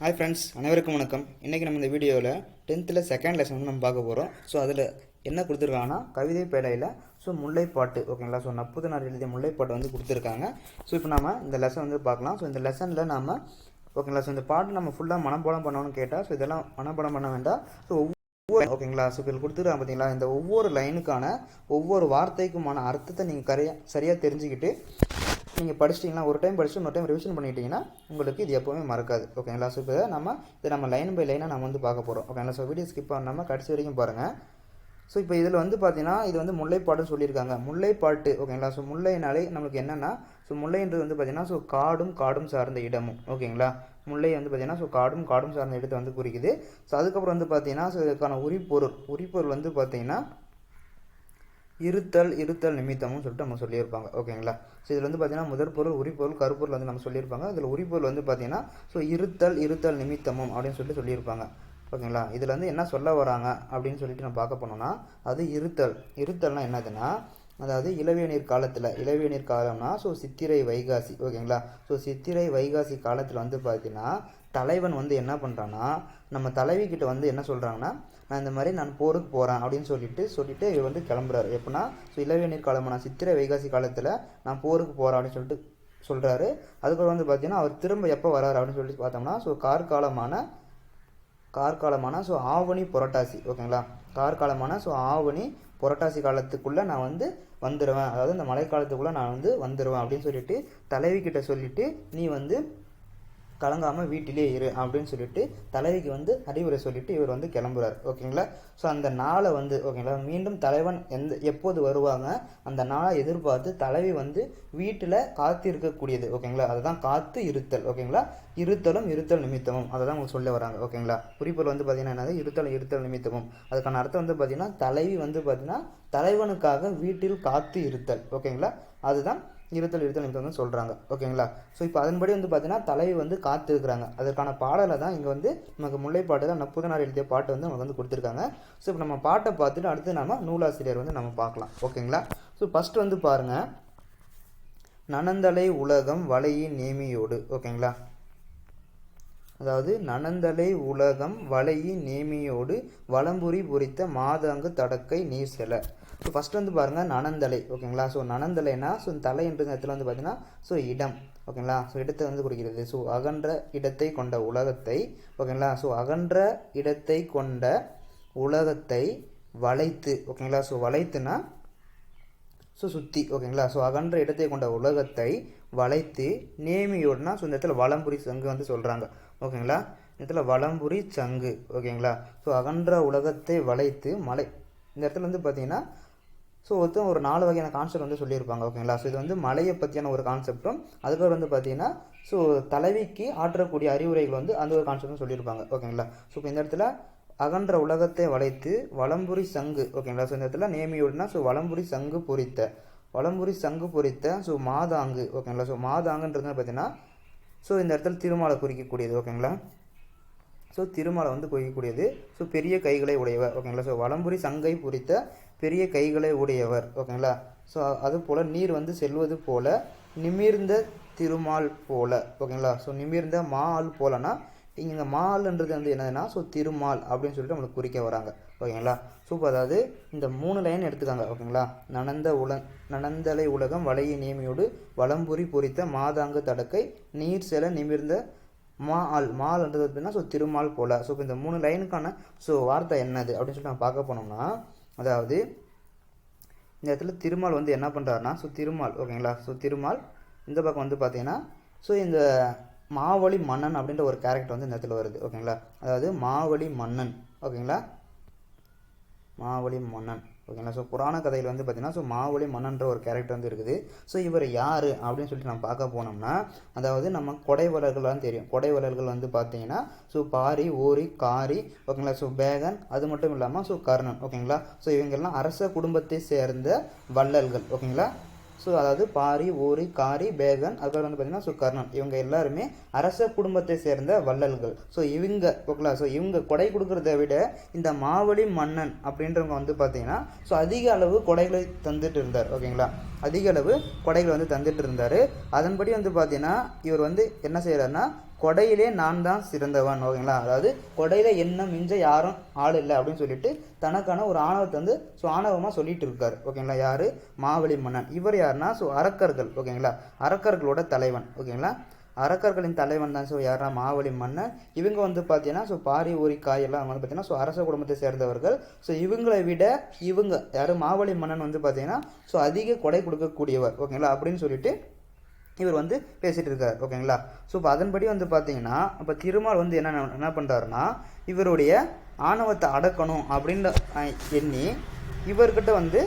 Hi friends அனைவருக்கும் வணக்கம். இன்றைக்கி நம்ம இந்த வீடியோவில் டென்த்தில் செகண்ட் லெசன் வந்து நம்ம பார்க்க போகிறோம் ஸோ அதில் என்ன கொடுத்துருக்காங்கன்னா கவிதை பேடையில் ஸோ முல்லைப்பாட்டு ஓகேங்களா ஸோ நப்புதனார் எழுதிய முல்லைப்பாட்டு வந்து கொடுத்துருக்காங்க. ஸோ இப்போ நம்ம இந்த லெசன் வந்து பார்க்கலாம். ஸோ இந்த லெசனில் நாம் ஓகேங்களா ஸோ இந்த பாட்டு நம்ம ஃபுல்லாக மனப்பாடம் பண்ணணும்னு கேட்டால் ஸோ இதெல்லாம் மனப்பாடம் பண்ண வேண்டாம். ஸோ ஒவ்வொரு ஓகேங்களா ஸோ இப்போ கொடுத்துருக்காங்க பார்த்தீங்களா இந்த ஒவ்வொரு லைனுக்கான ஒவ்வொரு வார்த்தைக்குமான அர்த்தத்தை நீங்கள் கரையா சரியாக தெரிஞ்சுக்கிட்டு நீங்கள் படிச்சிட்டிங்கன்னா ஒரு டைம் படிச்சு இன்னொரு டைம் ரிவிஷன் பண்ணிட்டீங்கன்னா உங்களுக்கு இது எப்போவுமே மறக்காது. ஓகேங்களா ஸோ இப்போ நம்ம இதை நம்ம லைன் பை லைனாக நம்ம வந்து பார்க்க போகிறோம் ஓகேங்களா ஸோ வீடியோ ஸ்கிப் பண்ணாமல் கடைசி வரைக்கும் பாருங்கள் ஸோ இப்போ இதில் வந்து பார்த்தீங்கன்னா இது வந்து முல்லைப்பாடுன்னு சொல்லியிருக்காங்க. முல்லைப்பாட்டு ஓகேங்களா ஸோ முல்லைனாலே நம்மளுக்கு என்னென்னா ஸோ முல்லைன்றது வந்து பார்த்தீங்கன்னா ஸோ காடும் காடும் சார்ந்த இடமும். ஓகேங்களா முல்லை வந்து பார்த்தீங்கன்னா ஸோ காடும் காடும் சார்ந்த இடத்தை வந்து குறிக்குது. ஸோ அதுக்கப்புறம் வந்து பார்த்தீங்கன்னா ஸோ இதுக்கான உரிப்பொருள் உரிப்பொருள் வந்து பார்த்தீங்கன்னா இருத்தல் இருத்தல் நிமித்தமும் சொல்லிட்டு நம்ம சொல்லியிருப்பாங்க. ஓகேங்களா? ஸோ இதில் வந்து பார்த்தீங்கன்னா முதற் பொருள் உரிப்பொருள் கருப்பொருள் வந்து நம்ம சொல்லியிருப்பாங்க. இதில் உரிப்பொருள் வந்து பார்த்தீங்கன்னா ஸோ இருத்தல் இருத்தல் நிமித்தமும் அப்படின்னு சொல்லிட்டு சொல்லியிருப்பாங்க. ஓகேங்களா? இதில் வந்து என்ன சொல்ல வராங்க அப்படின்னு சொல்லிட்டு நம்ம பார்க்க போனோம்னா அது இருத்தல். இருத்தல்னால் என்னதுன்னா அதாவது இளவேநீர் காலத்தில் இளவேநீர் காலம்னா ஸோ சித்திரை வைகாசி. ஓகேங்களா? ஸோ சித்திரை வைகாசி காலத்தில் வந்து பார்த்தீங்கன்னா தலைவன் வந்து என்ன பண்ணுறான்னா நம்ம தலைவிக்கிட்ட வந்து என்ன சொல்கிறாங்கன்னா நான் இந்த மாதிரி நான் போருக்கு போகிறேன் அப்படின்னு சொல்லிட்டு சொல்லிட்டு இவர் வந்து கிளம்புறாரு. எப்படின்னா ஸோ இளவேநீர் காலமான சித்திரை வைகாசி காலத்தில் நான் போருக்கு போகிறேன் அப்படின்னு சொல்லிட்டு சொல்கிறாரு அதுக்கப்புறம் வந்து பார்த்தீங்கன்னா அவர் திரும்ப எப்போ வராரு அப்படின்னு சொல்லி பார்த்தோம்னா ஸோ கார்காலமான கார்காலமான ஸோ ஆவணி புரட்டாசி ஓகேங்களா? கார்காலமான ஸோ ஆவணி புரட்டாசி காலத்துக்குள்ளே நான் வந்து வந்துடுவேன் அதாவது இந்த மழைக்காலத்துக்குள்ளே நான் வந்து வந்துடுவேன் அப்படின்னு சொல்லிட்டு தலைவி கிட்ட நீ வந்து கலங்காமல் வீட்டிலே இரு அப்படின்னு சொல்லிட்டு தலைவிக்கு வந்து அறிவுரை சொல்லிட்டு இவர் வந்து கிளம்புறாரு. ஓகேங்களா? ஸோ அந்த நாளை வந்து ஓகேங்களா மீண்டும் தலைவன் எந்த எப்போது வருவாங்க? அந்த நாளை எதிர்பார்த்து தலைவி வந்து வீட்டில் காத்து இருக்கக்கூடியது ஓகேங்களா? அதுதான் காத்து இருத்தல். ஓகேங்களா? இருத்தலும் இருத்தல் நிமித்தமும். அதை தான் உங்களுக்கு சொல்ல வராங்க. ஓகேங்களா? குறிப்பொருள் வந்து பார்த்தீங்கன்னா என்னது? இருத்தல் இருத்தல் நிமித்தமும். அதுக்கான அர்த்தம் வந்து பார்த்தீங்கன்னா தலைவி வந்து பார்த்தீங்கன்னா தலைவனுக்காக வீட்டில் காத்து இருத்தல். ஓகேங்களா? அதுதான் இருத்தல் இருத்தல் நிமித்தம் சொல்கிறாங்க ஓகேங்களா ஸோ இப்போ அதன்படி வந்து பார்த்தீங்கன்னா தலைவி வந்து காத்து இருக்கிறாங்க அதற்கான பாடலை தான் இங்கே வந்து நமக்கு முல்லைப்பாட்டு தான் நப்புதனார் எழுதிய பாட்டு வந்து நமக்கு வந்து கொடுத்துருக்காங்க. ஸோ இப்போ நம்ம பாட்டை பார்த்துட்டு அடுத்து நம்ம நூலாசிரியர் வந்து நம்ம பார்க்கலாம். ஓகேங்களா ஸோ ஃபஸ்ட்டு வந்து பாருங்கள் நனந்தலை உலகம் வலையின் நேமியோடு. ஓகேங்களா அதாவது நனந்தலை உலகம் வலையின் நேமியோடு வலம்புரி பொறித்த மாதங்கு தடக்கை நீர் செல. ஸோ ஃபஸ்ட் வந்து பாருங்கள் நனந்தலை ஓகேங்களா ஸோ நனந்தலைனா ஸோ தலைன்ற இடத்துல வந்து பார்த்தீங்கன்னா ஸோ இடம் ஓகேங்களா ஸோ இடத்தை வந்து குறிக்கிறது. ஸோ அகன்ற இடத்தை கொண்ட உலகத்தை ஓகேங்களா ஸோ அகன்ற இடத்தை கொண்ட உலகத்தை வளைத்து ஓகேங்களா ஸோ வளைத்துனா ஸோ சுற்றி ஓகேங்களா ஸோ அகன்ற இடத்தை கொண்ட உலகத்தை வளைத்து நேமியோடனா ஸோ இந்த இடத்துல வளம்புரி சங்கு வந்து சொல்கிறாங்க ஓகேங்களா இந்த இடத்துல வளம்புரி சங்கு ஓகேங்களா ஸோ அகன்ற உலகத்தை வளைத்து மலை இந்த இடத்துல வந்து பார்த்தீங்கன்னா ஸோ ஒருத்தன் ஒரு நாலு வகையான கான்செப்ட் வந்து சொல்லியிருப்பாங்க ஓகேங்களா ஸோ இது வந்து மலையை பற்றியான ஒரு கான்செப்ட்டும் அதுக்கப்புறம் வந்து பார்த்தீங்கன்னா ஸோ தலைவிக்கு ஆற்றக்கூடிய அறிவுரைகள் வந்து அந்த ஒரு கான்செப்டும் சொல்லியிருப்பாங்க ஓகேங்களா ஸோ இப்போ இந்த இடத்துல அகன்ற உலகத்தை வளைத்து வளம்புரி சங்கு ஓகேங்களா ஸோ இந்த இடத்துல நேமியோடுனா ஸோ வளம்புரி சங்கு பொறித்த. வளம்புரி சங்கு பொறித்த ஸோ மாதாங்கு ஓகேங்களா ஸோ மாதாங்குன்றது பார்த்தீங்கன்னா ஸோ இந்த இடத்துல திருமாலை குறிக்கக்கூடியது ஓகேங்களா ஸோ திருமலை வந்து குறிக்கக்கூடியது ஸோ பெரிய கைகளை உடையவர் ஓகேங்களா ஸோ வளம்புரி சங்கை பொறித்த பெரிய கைகளை உடையவர். ஓகேங்களா ஸோ அது போல் நீர் வந்து செல்வது போல நிமிர்ந்த திருமால் போல. ஓகேங்களா ஸோ நிமிர்ந்த மால் போலனா இங்கே இந்த மால்ன்றது வந்து என்னதுன்னா ஸோ திருமால் அப்படின்னு சொல்லிட்டு நம்மளுக்கு குறிக்க வராங்க. ஓகேங்களா ஸோ அதாவது இந்த மூணு லைன் எடுத்துக்காங்க. ஓகேங்களா நனந்த உல நனந்தலை உலகம் வளைய நேமியோடு வளம்புரி பொறித்த மாதாங்கு தடக்கை நீர் செல நிமிர்ந்த மா ஆள் மால்ன்றது அப்படின்னா ஸோ திருமால் போல. ஸோ இப்போ இந்த மூணு லைனுக்கான ஸோ வார்த்தை என்னது? அப்படின்னு சொல்லிட்டு நம்ம பார்க்க போனோம்னா அதாவது இந்த இடத்துல திருமால் வந்து என்ன பண்ணுறாருனா ஸோ திருமால் ஓகேங்களா? ஸோ திருமால் இந்த பக்கம் வந்து பார்த்தீங்கன்னா ஸோ இந்த மாவழி மன்னன் அப்படின்ற ஒரு கேரக்டர் வந்து இந்த இடத்துல வருது ஓகேங்களா? அதாவது மாவழி மன்னன் ஓகேங்களா? மாவழி மன்னன். ஓகேங்களா? ஸோ புராண கதையில் வந்து பார்த்தீங்கன்னா ஸோ மாவுளி மன்னன்ற ஒரு கேரக்டர் வந்து இருக்குது. ஸோ இவர் யார் அப்படின்னு சொல்லிட்டு நம்ம பார்க்க போனோம்னா அதாவது நம்ம கொடைவலர்கள்லாம் தெரியும். கொடைவலர்கள் வந்து பார்த்தீங்கன்னா ஸோ பாரி ஓரி காரி ஓகேங்களா? ஸோ பேகன் அது மட்டும் இல்லாமல் ஸோ கர்ணன் ஓகேங்களா? ஸோ இவங்கெல்லாம் அரச குடும்பத்தை சேர்ந்த வள்ளல்கள் ஓகேங்களா? ஸோ அதாவது பாரி ஓரி காரி பேகன் அதுக்கப்புறம் வந்து பார்த்தீங்கன்னா ஸோ கர்ணன் இவங்க எல்லாருமே அரச குடும்பத்தை சேர்ந்த வள்ளல்கள். ஸோ இவங்க ஓகேங்களா? ஸோ இவங்க கொடை கொடுக்குறத விட இந்த மாவழி மன்னன் அப்படின்றவங்க வந்து பார்த்தீங்கன்னா ஸோ அதிக அளவு கொடைகளை தந்துட்டு இருந்தார். ஓகேங்களா? அதிக அளவு கொடைகளை வந்து தந்துட்டு இருந்தார். அதன்படி வந்து பார்த்தீங்கன்னா இவர் வந்து என்ன செய்கிறாருன்னா கொடையிலே நான் தான் சிறந்தவன் ஓகேங்களா? அதாவது கொடையில என்ன மிஞ்ச யாரும் ஆள் இல்லை அப்படின்னு சொல்லிட்டு தனக்கான ஒரு ஆணவத்தை வந்து ஸோ ஆணவமாக சொல்லிட்டு இருக்காரு ஓகேங்களா? யார்? மாவழி மன்னன். இவர் யாருன்னா? ஸோ அரக்கர்கள் ஓகேங்களா? அரக்கர்களோட தலைவன் ஓகேங்களா? அரக்கர்களின் தலைவன் தான் ஸோ யாரா மாவழி மன்னன். இவங்க வந்து பார்த்தீங்கன்னா ஸோ பாரி ஊரி காயெல்லாம் அவங்க வந்து பார்த்தீங்கன்னா ஸோ அரச குடும்பத்தை சேர்ந்தவர்கள். ஸோ இவங்களை விட இவங்க யார்? மாவழி மன்னன் வந்து பார்த்தீங்கன்னா ஸோ அதிக கொடை கொடுக்கக்கூடியவர் ஓகேங்களா? அப்படின்னு சொல்லிட்டு இவர் வந்து பேசிகிட்டு இருக்கார் ஓகேங்களா? ஸோ இப்போ அதன்படி வந்து பார்த்தீங்கன்னா இப்போ திருமால் வந்து என்ன என்ன பண்ணுறாருன்னா இவருடைய ஆணவத்தை அடக்கணும் அப்படின்னு எண்ணி இவர்கிட்ட வந்து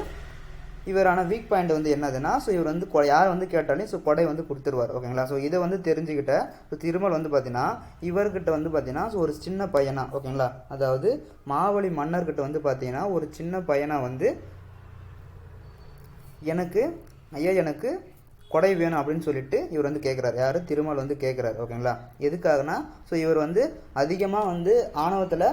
இவரான வீக் பாயிண்ட் வந்து என்னதுன்னா ஸோ இவர் வந்து கொ- யார் வந்து கேட்டாலும் ஸோ கொடை வந்து கொடுத்துருவார் ஓகேங்களா? ஸோ இதை வந்து தெரிஞ்சுக்கிட்ட ஸோ திருமல் வந்து பார்த்தீங்கன்னா இவர்கிட்ட வந்து பார்த்தீங்கன்னா ஸோ ஒரு சின்ன பையனா ஓகேங்களா? அதாவது மாவழி மன்னர்கிட்ட வந்து பார்த்தீங்கன்னா ஒரு சின்ன பையனாக வந்து எனக்கு ஐயா எனக்கு கொடை வேணும் அப்படின்னு சொல்லிட்டு இவர் வந்து கேட்குறாரு யார்? திருமால் வந்து கேட்குறாரு ஓகேங்களா எதுக்காகனா ஸோ இவர் வந்து அதிகமாக வந்து ஆணவத்தில்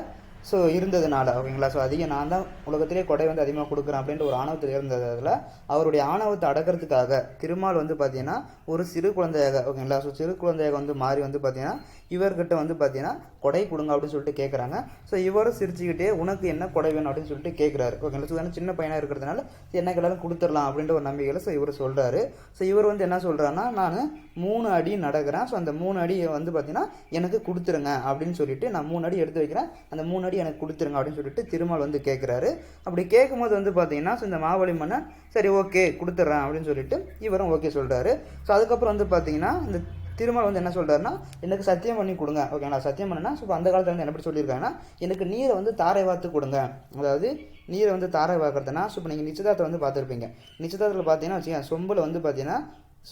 ஸோ இருந்ததுனால ஓகேங்களா ஸோ அதிகம் நான் தான் உலகத்திலே கொடை வந்து அதிகமாக கொடுக்குறேன் அப்படின்ற ஒரு ஆணவத்தில் இருந்ததில் அவருடைய ஆணவத்தை அடக்கிறதுக்காக திருமால் வந்து பார்த்தீங்கன்னா ஒரு சிறு குழந்தையாக ஓகேங்களா ஸோ சிறு குழந்தையாக வந்து மாறி வந்து பார்த்தீங்கன்னா இவர்கிட்ட வந்து பார்த்தீங்கன்னா கொடை கொடுங்க அப்படின்னு சொல்லிட்டு கேட்குறாங்க ஸோ இவரும் சிரிச்சுக்கிட்டே உனக்கு என்ன கொடை வேணும்? அப்படின்னு சொல்லிட்டு கேட்குறாரு ஓகேங்களா? ஸோ ஏன்னா சின்ன பையனாக இருக்கிறதுனால என்ன கேட்டாலும் கொடுத்துடலாம் அப்படின்ற ஒரு நம்பிக்கையில் ஸோ இவர் சொல்கிறாரு ஸோ இவர் வந்து என்ன சொல்கிறாருன்னா நான் மூணு அடி நடக்கிறேன் ஸோ அந்த மூணு அடி வந்து பார்த்தீங்கன்னா எனக்கு கொடுத்துருங்க அப்படின்னு சொல்லிட்டு நான் மூணு அடி எடுத்து வைக்கிறேன். அந்த மூணு அடி எனக்கு கொடுத்துருங்க அப்படின்னு சொல்லிட்டு திருமால் வந்து கேட்குறாரு அப்படி கேட்கும்போது வந்து பார்த்தீங்கன்னா ஸோ இந்த மாவழி மன்னன் சரி ஓகே கொடுத்துட்றேன் அப்படின்னு சொல்லிட்டு இவரும் ஓகே சொல்கிறாரு ஸோ அதுக்கப்புறம் வந்து பார்த்தீங்கன்னா இந்த திருமால் வந்து என்ன சொல்கிறாருன்னா எனக்கு சத்தியம் பண்ணி கொடுங்க. ஓகேங்களா? சத்தியம் பண்ணுனா ஸோ அந்த காலத்தில் வந்து என்ன எப்படி சொல்லியிருக்காங்கன்னா எனக்கு நீரை வந்து தாரை வார்த்து கொடுங்க. அதாவது நீரை வந்து தாரை வார்க்கறதுனா ஸோ இப்போ நீங்கள் நிச்சயதார்த்தம் வந்து பார்த்துருப்பீங்க. நிச்சயதார்த்தத்தில் பார்த்தீங்கன்னா வச்சுக்கோங்க சொம்பில் வந்து பார்த்தீங்கன்னா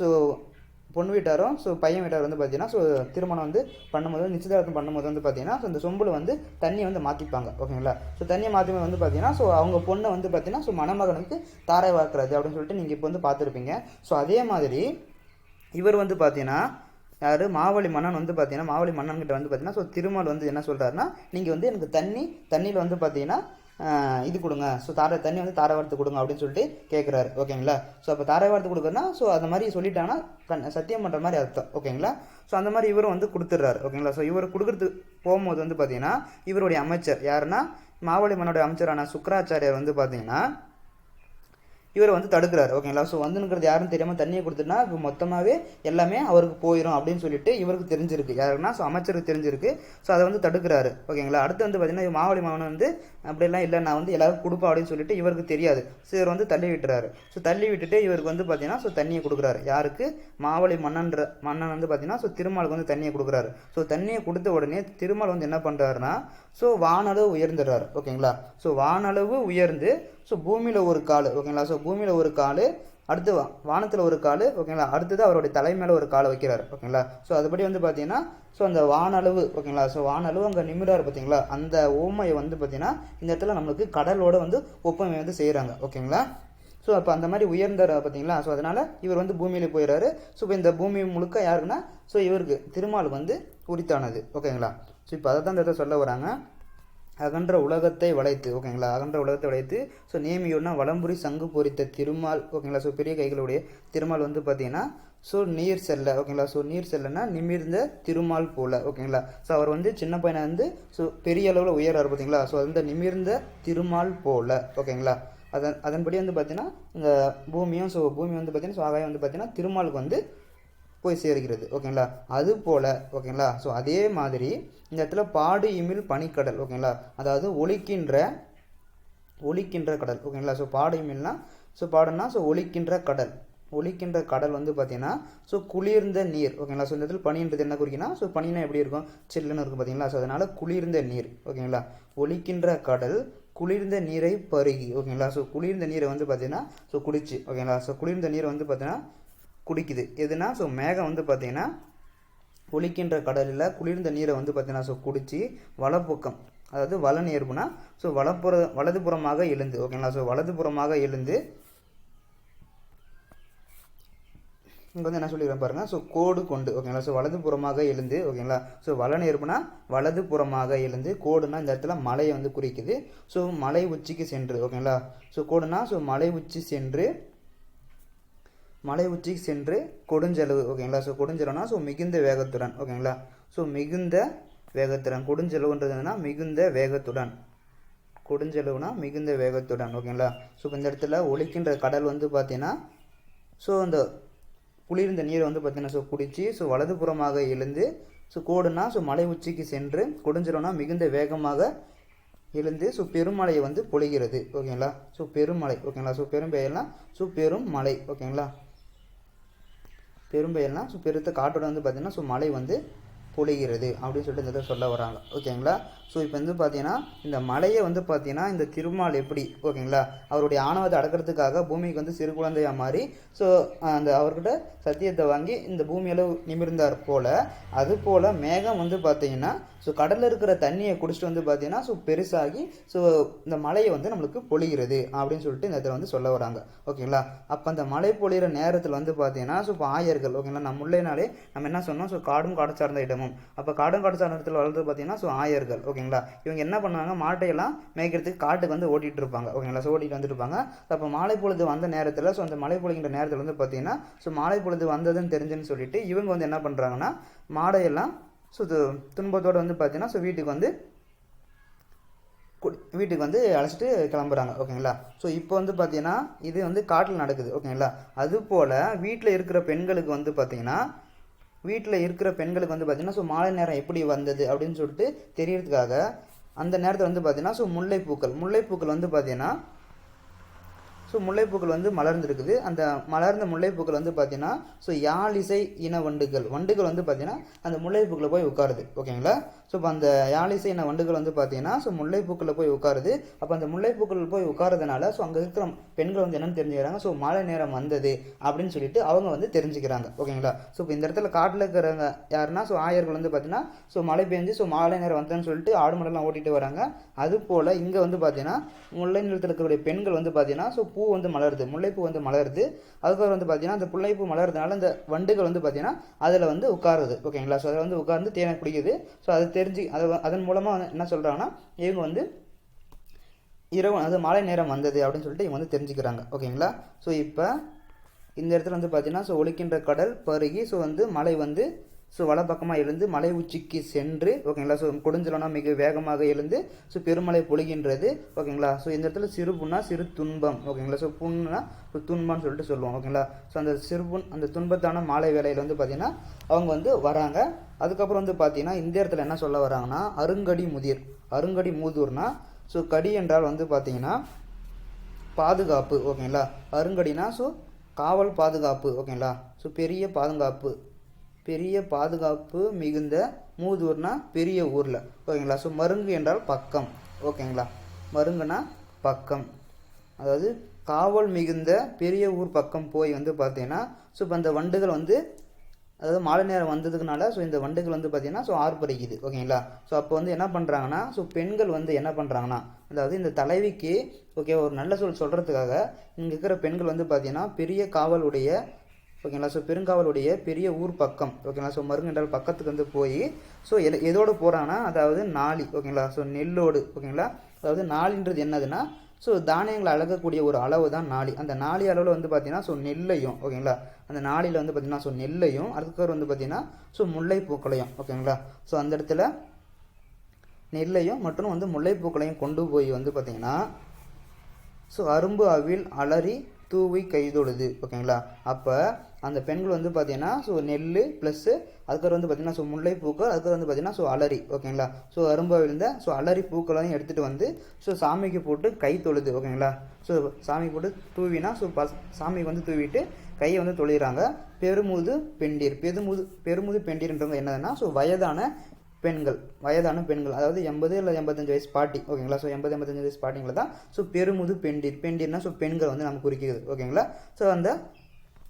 ஸோ பொண்ணு வீட்டாரும் ஸோ பையன் வீட்டார் வந்து பார்த்தீங்கன்னா ஸோ திருமணம் வந்து பண்ணும்போது நிச்சயதார்த்தம் பண்ணும்போது வந்து பார்த்தீங்கன்னா ஸோ இந்த சொம்பில் வந்து தண்ணியை வந்து மாற்றிப்பாங்க ஓகேங்களா? ஸோ தண்ணியை மாற்றி வந்து பார்த்தீங்கன்னா ஸோ அவங்க பொண்ணை வந்து பார்த்தீங்கன்னா ஸோ மணமகனுக்கு தாரை வார்க்கிறது அப்படின்னு சொல்லிட்டு நீங்கள் இப்போ வந்து பார்த்துருப்பீங்க. ஸோ அதே மாதிரி இவர் வந்து பார்த்தீங்கன்னா யார்? மாவழி மன்னன் வந்து பார்த்தீங்கன்னா மாவழி மன்னன்கிட்ட வந்து பார்த்தீங்கன்னா ஸோ திருமால் வந்து என்ன சொல்கிறாருன்னா நீங்கள் வந்து எனக்கு தண்ணி தண்ணியில் வந்து பார்த்தீங்கன்னா இது கொடுங்க. ஸோ தாரை தண்ணி வந்து தாரவாரத்து கொடுங்க அப்படின்னு சொல்லிட்டு கேட்குறாரு ஓகேங்களா? ஸோ அப்போ தாரவாரத்து கொடுக்குறனா ஸோ அந்த மாதிரி சொல்லிட்டாங்கன்னா கண் சத்தியம் பண்ணுற மாதிரி அர்த்தம். ஓகேங்களா? ஸோ அந்த மாதிரி இவரும் வந்து கொடுத்துட்றாரு. ஓகேங்களா? ஸோ இவர் கொடுக்குறதுக்கு போகும்போது வந்து பார்த்தீங்கன்னா இவருடைய அமைச்சர் யாருன்னா மாவழி மன்னோட அமைச்சரான சுக்கராச்சாரியார் வந்து பார்த்தீங்கன்னா இவர் வந்து தடுக்கிறாரு. ஓகேங்களா ஸோ வந்துங்கிறது யாரும் தெரியாமல் தண்ணியை கொடுத்துட்டா இப்போ மொத்தமாகவே எல்லாமே அவருக்கு போயிடும் அப்படின்னு சொல்லிட்டு இவருக்கு தெரிஞ்சிருக்கு. யாருன்னா ஸோ அமைச்சருக்கு தெரிஞ்சிருக்கு. ஸோ அதை வந்து தடுக்கிறாரு. ஓகேங்களா அடுத்து வந்து பார்த்தீங்கன்னா மாவழி மாவன் வந்து அப்படிலாம் இல்லை நான் வந்து எல்லாருக்கும் கொடுப்பேன் அப்படின்னு சொல்லிட்டு இவருக்கு தெரியாது. ஸோ இவர் வந்து தள்ளி விட்டுறாரு. ஸோ தள்ளி விட்டுட்டு இவருக்கு வந்து பார்த்தீங்கன்னா ஸோ தண்ணியை கொடுக்குறாரு. யாருக்கு? மாவழி மன்னன்ற மன்னன் வந்து பார்த்தீங்கன்னா ஸோ திருமாலுக்கு வந்து தண்ணியை கொடுக்குறாரு. ஸோ தண்ணியை கொடுத்த உடனே திருமால் வந்து என்ன பண்ணுறாருன்னா ஸோ வானளவு உயர்ந்துடுறாரு. ஓகேங்களா ஸோ வானளவு உயர்ந்து ஸோ பூமியில் ஒரு கால் ஓகேங்களா ஸோ பூமியில் ஒரு கால் அடுத்து வானத்தில் ஒரு கால் ஓகேங்களா அடுத்தது அவருடைய தலை மேலே ஒரு காலை வைக்கிறாரு ஓகேங்களா ஸோ அதுபடி வந்து பார்த்தீங்கன்னா ஸோ அந்த வானளவு ஓகேங்களா ஸோ வானளவு அங்கே நிமிடார் பார்த்தீங்களா அந்த ஓமையை வந்து பார்த்தீங்கன்னா இந்த இடத்துல நம்மளுக்கு கடலோட வந்து ஒப்புமை வந்து செய்கிறாங்க ஓகேங்களா ஸோ அப்போ அந்த மாதிரி உயர்ந்தார் பார்த்தீங்களா ஸோ அதனால் இவர் வந்து பூமியில் போயிடுறாரு ஸோ இப்போ இந்த பூமி முழுக்க யாருக்குன்னா ஸோ இவருக்கு திருமால் வந்து உரித்தானது ஓகேங்களா ஸோ இப்போ அதை தான் இந்த இடத்துல சொல்ல வராங்க. அகன்ற உலகத்தை வளைத்து ஓகேங்களா? அகன்ற உலகத்தை வளைத்து ஸோ நேமியோன்னா வலம்புரி சங்கு பொறித்த திருமால் ஓகேங்களா? ஸோ பெரிய கைகளுடைய திருமால் வந்து பார்த்தீங்கன்னா ஸோ நீர் செல்ல ஓகேங்களா? ஸோ நீர் செல்லனா நிமிர்ந்த திருமால் போல ஓகேங்களா? ஸோ அவர் வந்து சின்ன பையனை வந்து ஸோ பெரிய அளவில் உயராரு பார்த்தீங்களா ஸோ அந்த நிமிர்ந்த திருமால் போல ஓகேங்களா? அதன் அதன்படி வந்து பார்த்தீங்கன்னா இந்த பூமியும் ஸோ பூமி வந்து பார்த்தீங்கன்னா ஸோ ஆகாயம் வந்து பார்த்தீங்கன்னா திருமாலுக்கு வந்து போய் சேர்கிறது. ஓகேங்களா? அது போல் ஓகேங்களா? ஸோ அதே மாதிரி இந்த இடத்துல பாடு இமிழ் பனிக்கடல் ஓகேங்களா? அதாவது ஒழிக்கின்ற ஒழிக்கின்ற கடல் ஓகேங்களா? ஸோ பாடு இமில்னா ஸோ பாடுனா ஸோ ஒழிக்கின்ற கடல். ஒழிக்கின்ற கடல் வந்து பார்த்தீங்கன்னா ஸோ குளிர்ந்த நீர் ஓகேங்களா? ஸோ இந்த இடத்துல பனின்றது என்ன குறிக்கினா ஸோ பனினா எப்படி இருக்கும்? சில்லுன்னு இருக்கும் பார்த்தீங்களா? ஸோ அதனால் குளிர்ந்த நீர் ஓகேங்களா? ஒழிக்கின்ற கடல் குளிர்ந்த நீரை பருகி ஓகேங்களா? ஸோ குளிர்ந்த நீரை வந்து பார்த்தீங்கன்னா ஸோ குடிச்சு ஓகேங்களா? ஸோ குளிர்ந்த நீரை வந்து பார்த்தீங்கன்னா குடிக்குது எதுனா ஸோ மேகம் வந்து பார்த்திங்கன்னா ஒழிக்கின்ற கடலில் குளிர்ந்த நீரை வந்து பார்த்தீங்கன்னா ஸோ குடித்து வலப்பக்கம் அதாவது வல நேர்வுனா ஸோ வலப்புற வலதுபுறமாக எழுந்து ஓகேங்களா ஸோ வலதுபுறமாக எழுந்து இங்கே வந்து என்ன சொல்லிடுறேன் பாருங்க ஸோ கோடு கொண்டு ஓகேங்களா ஸோ வலதுபுறமாக எழுந்து ஓகேங்களா ஸோ வல நேர்ப்புனா வலதுபுறமாக எழுந்து கோடுனா இந்த இடத்துல மலையை வந்து குறிக்குது. ஸோ மலை உச்சிக்கு சென்று ஓகேங்களா ஸோ கோடுனா ஸோ மலை உச்சி சென்று மலை உச்சிக்கு சென்று கொடுஞ்செலவு ஓகேங்களா? ஸோ கொடுஞ்செலவுனா ஸோ மிகுந்த வேகத்துடன் ஓகேங்களா? ஸோ மிகுந்த வேகத்துடன். கொடுஞ்செலவுன்றது மிகுந்த வேகத்துடன். கொடுஞ்செலவுனா மிகுந்த வேகத்துடன் ஓகேங்களா? ஸோ இப்போ இந்த இடத்துல ஒழிக்கின்ற கடல் வந்து பார்த்தீங்கன்னா ஸோ அந்த குளிர்ந்த நீரை வந்து பார்த்தீங்கன்னா ஸோ குடிச்சு ஸோ வலதுபுறமாக எழுந்து ஸோ கோடுனா ஸோ மலை உச்சிக்கு சென்று கொடுஞ்சிரோனா மிகுந்த வேகமாக எழுந்து ஸோ பெருமழையை வந்து பொழிகிறது ஓகேங்களா? ஸோ பெருமலை ஓகேங்களா? ஸோ பெரும்பெயல்னா ஸோ பெரும் மலை ஓகேங்களா? பெரும்பெயல்னா ஸோ பெருத்த காற்றோட வந்து பார்த்திங்கன்னா ஸோ மழை வந்து பொழிகிறது அப்படின்னு சொல்லிட்டு இந்த இதை சொல்ல வராங்க. ஓகேங்களா ஸோ இப்போ வந்து பார்த்தீங்கன்னா இந்த மலையை வந்து பார்த்தீங்கன்னா இந்த திருமால் எப்படி? ஓகேங்களா? அவருடைய ஆணவத்தை அடக்கிறதுக்காக பூமிக்கு வந்து சிறு குழந்தையா மாறி ஸோ அந்த அவர்கிட்ட சத்தியத்தை வாங்கி இந்த பூமியில் நிமிர்ந்தார் போல. அது போல் மேகம் வந்து பார்த்தீங்கன்னா ஸோ கடலில் இருக்கிற தண்ணியை குடிச்சிட்டு வந்து பார்த்தீங்கன்னா ஸோ பெருசாகி ஸோ இந்த மலையை வந்து நம்மளுக்கு பொழிகிறது அப்படின்னு சொல்லிட்டு இந்த இடத்துல வந்து சொல்ல வராங்க. ஓகேங்களா? அப்போ அந்த மலை பொழிகிற நேரத்தில் வந்து பார்த்தீங்கன்னா ஸோ இப்போ ஆயர்கள் ஓகேங்களா? நம்ம உள்ளேனாலே நம்ம என்ன சொன்னோம்? ஸோ காடும் காடு சார்ந்த இடமும். அப்போ காடும் காடு சார்ந்த இடத்துல வளர்ந்து பார்த்தீங்கன்னா ஸோ ஆயர்கள் ஓகேங்களா? இவங்க என்ன பண்ணுவாங்க? மாட்டையெல்லாம் மேய்க்கிறதுக்கு காட்டுக்கு வந்து ஓட்டிகிட்டு இருப்பாங்க. ஓகேங்களா? ஸோ ஓட்டிகிட்டு வந்துட்டு அப்போ மாலை பொழுது வந்த நேரத்தில் ஸோ அந்த மலை பொழுகின்ற நேரத்தில் வந்து பார்த்தீங்கன்னா ஸோ மாலை பொழுது வந்ததுன்னு தெரிஞ்சுன்னு சொல்லிட்டு இவங்க வந்து என்ன பண்ணுறாங்கன்னா மாடையெல்லாம் ஸோ துன்பத்தோடு வந்து பார்த்தீங்கன்னா ஸோ வீட்டுக்கு வந்து வீட்டுக்கு வந்து அழைச்சிட்டு கிளம்புறாங்க. ஓகேங்களா? ஸோ இப்போ வந்து பார்த்தீங்கன்னா இது வந்து காட்டில் நடக்குது. ஓகேங்களா? அதுபோல் வீட்டில் இருக்கிற பெண்களுக்கு வந்து பார்த்தீங்கன்னா வீட்டில் இருக்கிற பெண்களுக்கு வந்து பார்த்திங்கன்னா ஸோ மாலை நேரம் எப்படி வந்தது? அப்படின்னு சொல்லிட்டு தெரியறதுக்காக அந்த நேரத்தில் வந்து பார்த்திங்கன்னா ஸோ முல்லைப்பூக்கள். முல்லைப்பூக்கள் வந்து பார்த்தீங்கன்னா ஸோ முல்லைப்பூக்கள் வந்து மலர்ந்துருக்குது. அந்த மலர்ந்த முல்லைப்பூக்கள் வந்து பார்த்தீங்கன்னா ஸோ யாழிசை இன வண்டுகள். வண்டுகள் வந்து பார்த்தீங்கன்னா அந்த முல்லைப்பூக்களை போய் உட்காருது. ஓகேங்களா? ஸோ இப்போ அந்த யாழிசை இன வண்டுகள் வந்து பார்த்தீங்கன்னா ஸோ முல்லைப்பூக்களில் போய் உட்காருது. அப்போ அந்த முல்லைப்பூக்கள் போய் உட்காரதுனால ஸோ அங்கே இருக்கிற பெண்கள் வந்து என்னென்னு தெரிஞ்சுக்கிறாங்க. ஸோ மாலை நேரம் வந்தது அப்படின்னு சொல்லிட்டு அவங்க வந்து தெரிஞ்சுக்கிறாங்க. ஓகேங்களா? ஸோ இப்போ இந்த இடத்துல காட்டில் இருக்கிறவங்க யாருன்னா ஸோ ஆயர்கள் வந்து பார்த்தீங்கன்னா ஸோ மழை பெஞ்சு ஸோ மாலை நேரம் வந்ததுன்னு சொல்லிட்டு ஆடு மாடெல்லாம் ஓட்டிட்டு வராங்க. அது போல் இங்கே வந்து பார்த்தீங்கன்னா முல்லை நிலத்தில் இருக்கக்கூடிய பெண்கள் வந்து பார்த்தீங்கன்னா ஸோ பூ வந்து மலருது. முல்லைப்பூ வந்து மலருது. அதுக்கப்புறம் வந்து பார்த்தீங்கன்னா அந்த முல்லைப்பூ மலர்றதுனால இந்த வண்டுகள் வந்து பார்த்தீங்கன்னா அதில் வந்து உட்காருது. ஓகேங்களா? ஸோ அதில் வந்து உட்கார்ந்து தேனை குடிக்குது. ஸோ அது தெரிஞ்சு அதை அதன் மூலமாக என்ன சொல்கிறாங்கன்னா இவங்க வந்து இரவு அது மாலை நேரம் வந்தது அப்படின்னு சொல்லிட்டு இவங்க வந்து தெரிஞ்சுக்கிறாங்க. ஓகேங்களா? ஸோ இப்போ இந்த இடத்துல வந்து பார்த்தீங்கன்னா ஸோ ஒலிக்கின்ற கடல் பருகி ஸோ வந்து மலை வந்து ஸோ வலப்பக்கமாக எழுந்து மலை உச்சிக்கு சென்று ஓகேங்களா? ஸோ கொடுஞ்சலனா மிக வேகமாக எழுந்து ஸோ பெருமலை பொழிகின்றது ஓகேங்களா? ஸோ இந்த இடத்துல சிறு புண்ணா சிறு துன்பம் ஓகேங்களா? ஸோ புண்ணுனா ஸோ துன்பம்னு சொல்லிட்டு சொல்லுவோம் ஓகேங்களா? ஸோ அந்த சிறு புண் அந்த துன்பத்தான மாலை வேலையில் வந்து பார்த்தீங்கன்னா அவங்க வந்து வராங்க. அதுக்கப்புறம் வந்து பார்த்தீங்கன்னா இந்த இடத்துல என்ன சொல்ல வராங்கன்னா அருங்கடி முதிர் அருங்கடி மூதூர்னா ஸோ கடி என்றால் வந்து பார்த்தீங்கன்னா பாதுகாப்பு ஓகேங்களா? அருங்கடினா ஸோ காவல் பாதுகாப்பு ஓகேங்களா? ஸோ பெரிய பாதுகாப்பு பெரிய பாதுகாப்பு மிகுந்த மூதூர்னா பெரிய ஊரில். ஓகேங்களா? ஸோ மருங்கு என்றால் பக்கம். ஓகேங்களா? மருங்குனா பக்கம். அதாவது காவல் மிகுந்த பெரிய ஊர் பக்கம் போய் வந்து பார்த்தீங்கன்னா ஸோ இப்போ அந்த வண்டுகள் வந்து அதாவது மாலை நேரம் வந்ததுக்குனால ஸோ இந்த வண்டுகள் வந்து பார்த்தீங்கன்னா ஸோ ஆர்ப்பரிக்குது. ஓகேங்களா? ஸோ அப்போ வந்து என்ன பண்ணுறாங்கன்னா ஸோ பெண்கள் வந்து என்ன பண்ணுறாங்கன்னா அதாவது இந்த தலைவிக்கு ஓகே ஒரு நல்ல சொல் சொல்கிறதுக்காக இங்கே இருக்கிற பெண்கள் வந்து பார்த்தீங்கன்னா பெரிய காவலுடைய ஓகேங்களா? ஸோ பெருங்காவலுடைய பெரிய ஊர் பக்கம் ஓகேங்களா? ஸோ மருங்கண்டால் பக்கத்துக்கு வந்து போய் ஸோ எது எதோடு போகிறாங்கன்னா அதாவது நாளி ஓகேங்களா? ஸோ நெல்லோடு ஓகேங்களா? அதாவது நாளின்றது என்னதுன்னா ஸோ தானியங்களை அழகக்கூடிய ஒரு அளவு தான் நாளி. அந்த நாளி அளவில் வந்து பார்த்தீங்கன்னா ஸோ நெல்லையும் ஓகேங்களா? அந்த நாளியில் வந்து பார்த்தீங்கன்னா ஸோ நெல்லையும் அதுக்கப்புறம் வந்து பார்த்தீங்கன்னா ஸோ முல்லைப்பூக்களையும் ஓகேங்களா? ஸோ அந்த இடத்துல நெல்லையும் மற்றும் வந்து முல்லைப்பூக்களையும் கொண்டு போய் வந்து பார்த்தீங்கன்னா ஸோ அரும்பு அவில் அலறி தூவி கைதொழுது ஓகேங்களா? அப்போ அந்த பெண்கள் வந்து பார்த்தீங்கன்னா ஸோ நெல் ப்ளஸ்ஸு அதுக்கப்புறம் வந்து பார்த்தீங்கன்னா ஸோ முல்லைப்பூக்கள் அதுக்கப்புறம் வந்து பார்த்தீங்கன்னா ஸோ அலரி ஓகேங்களா? ஸோ அரும்பு விழுந்த ஸோ அலரி பூக்களையும் எடுத்துகிட்டு வந்து ஸோ சாமிக்கு போட்டு கை தொழுது ஓகேங்களா? ஸோ சாமி போட்டு தூவினா ஸோ பஸ் சாமிக்கு வந்து தூவிட்டு கையை வந்து தொழிறாங்க பெருமுது பெண்டீர் பெருமுது பெருமுது பெண்டீர்ன்றவங்க என்னதுன்னா ஸோ வயதான பெண்கள் வயதான பெண்கள் அதாவது எண்பது இல்லை எண்பத்தஞ்சு வயசு பாட்டி ஓகேங்களா? ஸோ எண்பது எண்பத்தஞ்சு வயசு பாட்டிங்களை தான் ஸோ பெருமுது பெண்டிர் பெண்டிர்னா ஸோ பெண்கள் வந்து நமக்கு குறிக்கிறது ஓகேங்களா? ஸோ அந்த